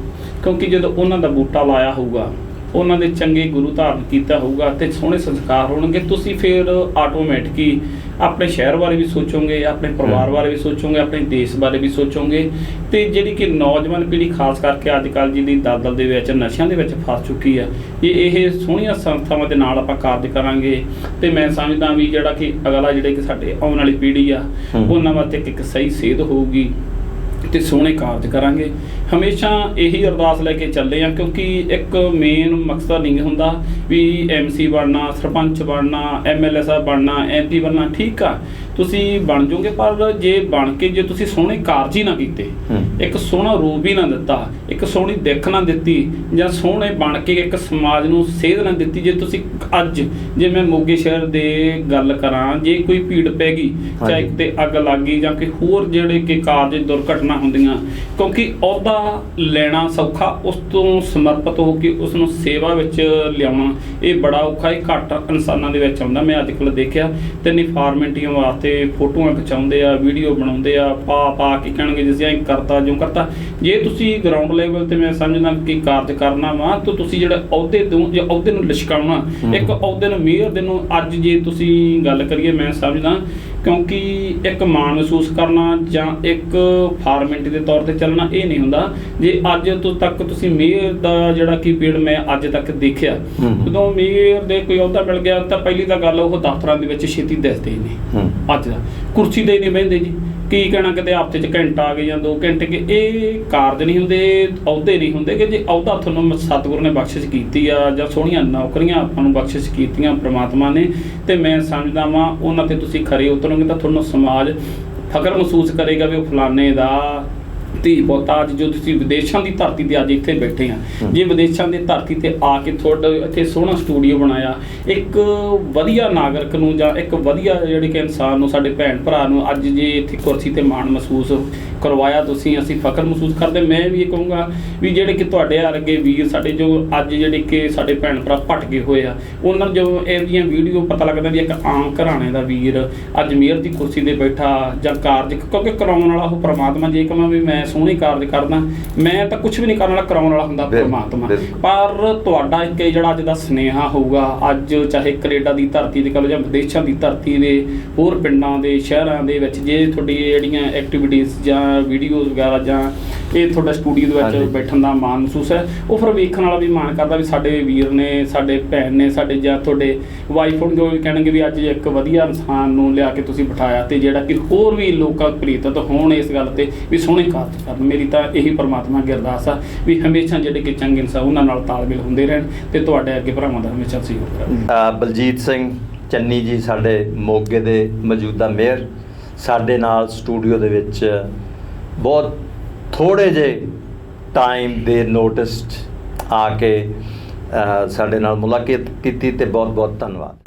ਕਿਉਂਕਿ ਜਦੋਂ ਉਹਨਾਂ ਦਾ ਬੂਟਾ ਲਾਇਆ ਹੋਊਗਾ ਉਹਨਾਂ ਦੇ ਚੰਗੇ ਗੁਰੂ ਧਾਰਨ ਕੀਤਾ ਹੋਊਗਾ ਤੇ ਸੋਹਣੇ ਸੰਸਕਾਰ ਹੋਣਗੇ ਤੁਸੀਂ ਫਿਰ ਆਟੋਮੈਟਿਕ ਹੀ ਆਪਣੇ ਸ਼ਹਿਰ ਬਾਰੇ ਵੀ ਸੋਚੋਗੇ ਆਪਣੇ ਪਰਿਵਾਰ। ਬਾਰੇ ਵੀ ਸੋਚੋਗੇ ਆਪਣੇ ਦੇਸ਼ ਬਾਰੇ ਵੀ ਸੋਚੋਗੇ ਤੇ ਜਿਹੜੀ ਕਿ ਨੌਜਵਾਨ ਪੀੜ੍ਹੀ ਖਾਸ ਕਰਕੇ ਅੱਜ ਕੱਲ੍ਹ ਜਿਹਦੀ ਦਲਦਲ ਦੇ ਵਿੱਚ ਨਸ਼ਿਆਂ ਦੇ ਵਿੱਚ ਫਸ ਚੁੱਕੀ ਆ ਇਹ ਇਹ ਸੋਹਣੀਆਂ ਸੰਸਥਾਵਾਂ ਦੇ ਨਾਲ ਆਪਾਂ ਕਾਰਜ ਕਰਾਂਗੇ ਤੇ ਮੈਂ ਸਮਝਦਾ ਵੀ ਜਿਹੜਾ ਕਿ ਅਗਲਾ ਜਿਹੜੇ ਕਿ ਸਾਡੇ ਆਉਣ ਵਾਲੀ ਪੀੜ੍ਹੀ ਆ। ਉਹਨਾਂ ਵਾਸਤੇ ਇੱਕ- ਇੱਕ ਸਹੀ ਸੇਧ ਹੋਊਗੀ ਤੇ ਸੋਹਣੇ ਕਾਰਜ ਕਰਾਂਗੇ। ਹਮੇਸ਼ਾ ਇਹੀ ਅਰਦਾਸ ਲੈ ਕੇ ਚੱਲੇ ਆ ਕਿਉਂਕਿ ਇੱਕ ਮੇਨ ਮਕਸਦ ਨਹੀਂ ਹੁੰਦਾ ਵੀ ਐਮਸੀ ਬਣਨਾ, ਸਰਪੰਚ ਬਣਨਾ ਐਮਐਲਏ ਸਾਹਿਬ ਬਣਨਾ ਐਮਪੀ ਬਣਨਾ, ਠੀਕ ਆ। ਤੁਸੀਂ ਬਣ ਜਾਓਗੇ ਪਰ ਜੇ ਬਣ ਕੇ ਜੇ ਤੁਸੀਂ ਸੋਹਣੇ ਕਾਰਜ ਹੀ ਨਾ ਕੀਤੇ ਹੂੰ। ਇੱਕ ਸੋਹਣਾ ਰੂਪ ਹੀ ਨਾ ਦਿੱਤਾ ਇੱਕ ਸੋਹਣੀ ਦਿੱਖ ਨਾ ਦਿੱਤੀ ਜਾਂ ਸੋਹਣੇ ਬਣ ਕੇ ਇੱਕ ਸਮਾਜ ਨੂੰ ਸੇਧ ਨਾ ਦਿੱਤੀ ਜੇ ਤੁਸੀਂ ਅੱਜ ਜੇ ਮੈਂ ਮੋਗੇ ਸ਼ਹਿਰ ਦੇ ਗੱਲ ਕਰਾਂ ਜੇ ਕੋਈ ਭੀੜ ਪੈ ਗਈ ਚਾਹੇ। ਤੇ ਅੱਗ ਲੱਗ ਗਈ ਜਾਂ ਕਿ ਹੋਰ ਜਿਹੜੇ ਕਿ ਕਾਰਜ ਦੁਰਘਟਨਾ ਹੁੰਦੀਆਂ ਕਿਉਂਕਿ ਅਹੁਦਾ ਲੈਣਾ ਸੌਖਾ ਉਸ ਤੋਂ ਸਮਰਪਿਤ ਹੋ ਕੇ ਉਸ ਨੂੰ ਸੇਵਾ ਵਿੱਚ ਲਿਆਉਣਾ ਇਹ ਬੜਾ ਔਖਾ ਇਹ ਘੱਟ ਇਨਸਾਨਾਂ ਦੇ ਵਿੱਚ ਆਉਂਦਾ ਮੈਂ ਅੱਜ ਕੱਲ੍ਹ ਦੇਖਿਆ ਤੇ ਨਹੀਂ ਫਾਰਮੈਲਿਟੀਆਂ ਵਾਸਤੇ ਫੋਟੋਆਂ ਖਿਚਾਉਂਦੇ ਆ ਵੀਡੀਓ ਬਣਾਉਂਦੇ ਆ ਪਾ ਪਾ ਕੇ ਕਹਿਣਗੇ ਜਿਸ ਐਂ ਕਰਤਾ ਜੋ ਕਰਤਾ ਜੇ ਤੁਸੀਂ ਗਰਾਊਂਡ ਲੈਵਲ ਤੇ ਮੈਂ ਸਮਝਦਾ ਕਿ ਕਾਰਜ ਕਰਨਾ ਵਾ ਤਾਂ ਤੁਸੀਂ ਜਿਹੜਾ ਅਹੁਦੇ ਤੋਂ ਜਾਂ ਅਹੁਦੇ ਨੂੰ ਲਿਸ਼ਕਾਉਣਾ। ਇੱਕ ਅਹੁਦੇ ਨੂੰ ਮੇਅਰ ਦੇ ਨੂੰ ਅੱਜ ਜੇ ਤੁਸੀਂ ਗੱਲ ਕਰੀਏ ਮੈਂ ਸਮਝਦਾ ਕਿਉਂਕਿ ਇੱਕ ਮਾਣ ਮਹਿਸੂਸ ਕਰਨਾ ਜਾਂ ਇੱਕ ਫਾਰਮੈਲਿਟੀ ਦੇ ਤੌਰ ਤੇ ਚੱਲਣਾ ਇਹ ਨਹੀਂ ਹੁੰਦਾ। ਜੇ ਅੱਜ ਤੋਂ ਤੱਕ ਤੁਸੀਂ ਮੇਅਰ ਦਾ ਜਿਹੜਾ ਕਿ ਪੀੜ ਮੈਂ ਅੱਜ ਤੱਕ ਦੇਖਿਆ। ਜਦੋਂ ਮੇਅਰ ਦੇ ਕੋਈ ਅਹੁਦਾ ਮਿਲ ਗਿਆ ਤਾਂ ਪਹਿਲੀ ਤਾਂ ਗੱਲ ਉਹ ਦਫ਼ਤਰਾਂ ਦੇ ਵਿੱਚ ਛੇਤੀ ਦਿਸਦੇ ਹੀ ਨਹੀਂ। ਅੱਜ ਦਾ। ਕੁਰਸੀ ਤੇ ਹੀ ਨਹੀਂ ਬਹਿੰਦੇ ਜੀ। ਕੀ ਕਹਿਣਾ ਕਿਤੇ ਹਫ਼ਤੇ ਚ ਘੰਟਾ ਆ ਗਏ ਜਾਂ 2 ਘੰਟੇ ਕਿ ਇਹ ਕਾਰਜ ਨਹੀਂ ਹੁੰਦੇ ਅਹੁਦੇ ਨਹੀਂ ਹੁੰਦੇ ਕਿ ਜੇ ਅਹੁਦਾ ਤੁਹਾਨੂੰ ਸਤਿਗੁਰੂ ਨੇ ਬਖਸ਼ਿਸ਼ ਕੀਤੀ ਆ ਜਾਂ ਸੋਹਣੀਆਂ ਨੌਕਰੀਆਂ ਆਪਾਂ ਨੂੰ ਬਖਸ਼ਿਸ਼ ਕੀਤੀਆਂ ਪ੍ਰਮਾਤਮਾ ਨੇ, ਤੇ ਮੈਂ ਸਮਝਦਾ ਵਾਂ ਉਹਨਾਂ ਤੇ ਤੁਸੀਂ ਖਰੇ ਉਤਰੋਗੇ ਤਾਂ ਤੁਹਾਨੂੰ ਸਮਾਜ ਫਖਰ ਮਹਿਸੂਸ ਕਰੇਗਾ ਵੀ ਉਹ ਫਲਾਣੇ ਦਾ ਧੀ ਪੁੱਤ ਅੱਜ ਜੋ ਤੁਸੀਂ ਵਿਦੇਸ਼ਾਂ ਦੀ ਧਰਤੀ ਤੇ ਅੱਜ ਇੱਥੇ ਬੈਠੇ ਆ। ਜੇ ਵਿਦੇਸ਼ਾਂ ਦੀ ਧਰਤੀ ਤੇ ਆ ਕੇ ਤੁਹਾਡਾ ਇੱਥੇ ਸੋਹਣਾ ਸਟੂਡੀਓ ਬਣਾਇਆ ਇੱਕ ਵਧੀਆ ਨਾਗਰਿਕ ਨੂੰ ਜਾਂ ਇੱਕ ਵਧੀਆ ਜਿਹੜੇ ਕਿ ਇਨਸਾਨ ਨੂੰ ਸਾਡੇ ਭੈਣ ਭਰਾ ਨੂੰ ਅੱਜ ਜੇ ਇੱਥੇ ਕੁਰਸੀ ਤੇ ਮਾਣ ਮਹਿਸੂਸ ਕਰਵਾਇਆ ਤੁਸੀਂ ਅਸੀਂ ਫਖਰ ਮਹਿਸੂਸ ਕਰਦੇ ਮੈਂ ਵੀ ਇਹ ਕਹੂੰਗਾ ਵੀ ਜਿਹੜੇ ਕਿ ਤੁਹਾਡੇ ਵਰਗੇ ਵੀਰ ਸਾਡੇ ਜੋ ਅੱਜ ਜਿਹੜੇ ਕਿ ਸਾਡੇ ਭੈਣ ਭਰਾ ਭਟਕੇ ਹੋਏ ਆ ਉਹਨਾਂ ਜੋ ਇਹਦੀਆਂ ਵੀਡੀਓ ਪਤਾ ਲੱਗਦਾ ਵੀ ਇੱਕ ਆਮ ਘਰਾਣੇ ਦਾ ਵੀਰ ਅੱਜ ਮੇਅਰ ਦੀ ਕੁਰਸੀ ਤੇ ਬੈਠਾ ਜਾਂ ਕਾਰਜ ਕਿਉਂਕਿ ਕਰਾਉਣ ਵਾਲਾ ਉਹ ਪ੍ਰਮਾਤਮਾ ਜੇ ਕਹਾਂ ਵੀ ਮੈਂ ਸੋਹਣੇ ਕਾਰਜ ਕਰਦਾ ਮੈਂ ਤਾਂ ਕੁਝ ਵੀ ਨਹੀਂ ਕਰਨ ਵਾਲਾ ਕਰਾਉਣ ਵਾਲਾ ਹੁੰਦਾ ਪ੍ਰਮਾਤਮਾ। ਪਰ ਤੁਹਾਡਾ ਇੱਕ ਜਿਹੜਾ ਅੱਜ ਦਾ ਸਨੇਹਾ ਹੋਊਗਾ ਅੱਜ ਚਾਹੇ ਕੈਨੇਡਾ ਦੀ ਧਰਤੀ ਤੇ ਕਹੋ ਜਾਂ ਵਿਦੇਸ਼ਾਂ ਦੀ ਧਰਤੀ ਦੇ ਹੋਰ ਪਿੰਡਾਂ ਦੇ ਸ਼ਹਿਰਾਂ ਦੇ ਵਿੱਚ ਜੇ ਤੁਹਾਡੀ ਜਿਹੜੀਆਂ ਐਕਟੀਵਿਟੀਜ਼ ਜਾਂ ਵੀਡੀਓਜ਼ ਵਗੈਰਾ ਜਾਂ ਇਹ ਤੁਹਾਡਾ ਸਟੂਡੀਓ ਦੇ। ਵਿੱਚ ਬੈਠਣ ਦਾ ਮਾਣ ਮਹਿਸੂਸ ਹੈ ਉਹ ਫਿਰ ਵੇਖਣ ਵਾਲਾ ਵੀ ਮਾਣ ਕਰਦਾ ਵੀ ਸਾਡੇ ਵੀਰ ਨੇ ਸਾਡੇ ਭੈਣ ਨੇ ਸਾਡੇ ਜਾਂ ਤੁਹਾਡੇ ਵਾਈਫ ਉਹ ਵੀ ਕਹਿਣਗੇ ਵੀ ਅੱਜ ਇੱਕ ਵਧੀਆ ਇਨਸਾਨ ਨੂੰ ਲਿਆ ਕੇ ਤੁਸੀਂ ਬਿਠਾਇਆ ਤੇ ਜਿਹੜਾ ਕਿ ਹੋਰ ਵੀ ਲੋਕਾਂ ਪ੍ਰੇਰਿਤ ਹੋਣ ਇਸ ਗੱਲ ਤੇ ਵੀ ਸੋਹਣੇ ਕਾਰਜ ਕਰਨ ਮੇਰੀ ਤਾਂ ਇਹੀ ਪਰਮਾਤਮਾ ਅੱਗੇ ਅਰਦਾਸ ਆ ਵੀ ਹਮੇਸ਼ਾ ਜਿਹੜੇ ਕਿ ਚੰਗੇ ਇਨਸਾਨ, ਉਹਨਾਂ ਨਾਲ ਤਾਲਮੇਲ ਹੁੰਦੇ ਰਹਿਣ ਤੇ ਤੁਹਾਡੇ ਅੱਗੇ ਭਰਾਵਾਂ ਦਾ ਹਮੇਸ਼ਾ ਸਹਿਯੋਗ ਰਹੇ ਬਲਜੀਤ ਸਿੰਘ ਚੰਨੀ ਜੀ ਸਾਡੇ ਮੋਗੇ ਦੇ ਮੌਜੂਦਾ ਮੇਅਰ, ਸਾਡੇ ਨਾਲ ਸਟੂਡੀਓ ਦੇ ਵਿੱਚ ਬਹੁਤ ਥੋੜੇ ਜੇ ਟਾਈਮ ਦੇ ਨੋਟਿਸਡ ਆ ਕੇ ਸਾਡੇ ਨਾਲ ਮੁਲਾਕਾਤ ਕੀਤੀ ਤੇ ਬਹੁਤ ਬਹੁਤ ਧੰਨਵਾਦ।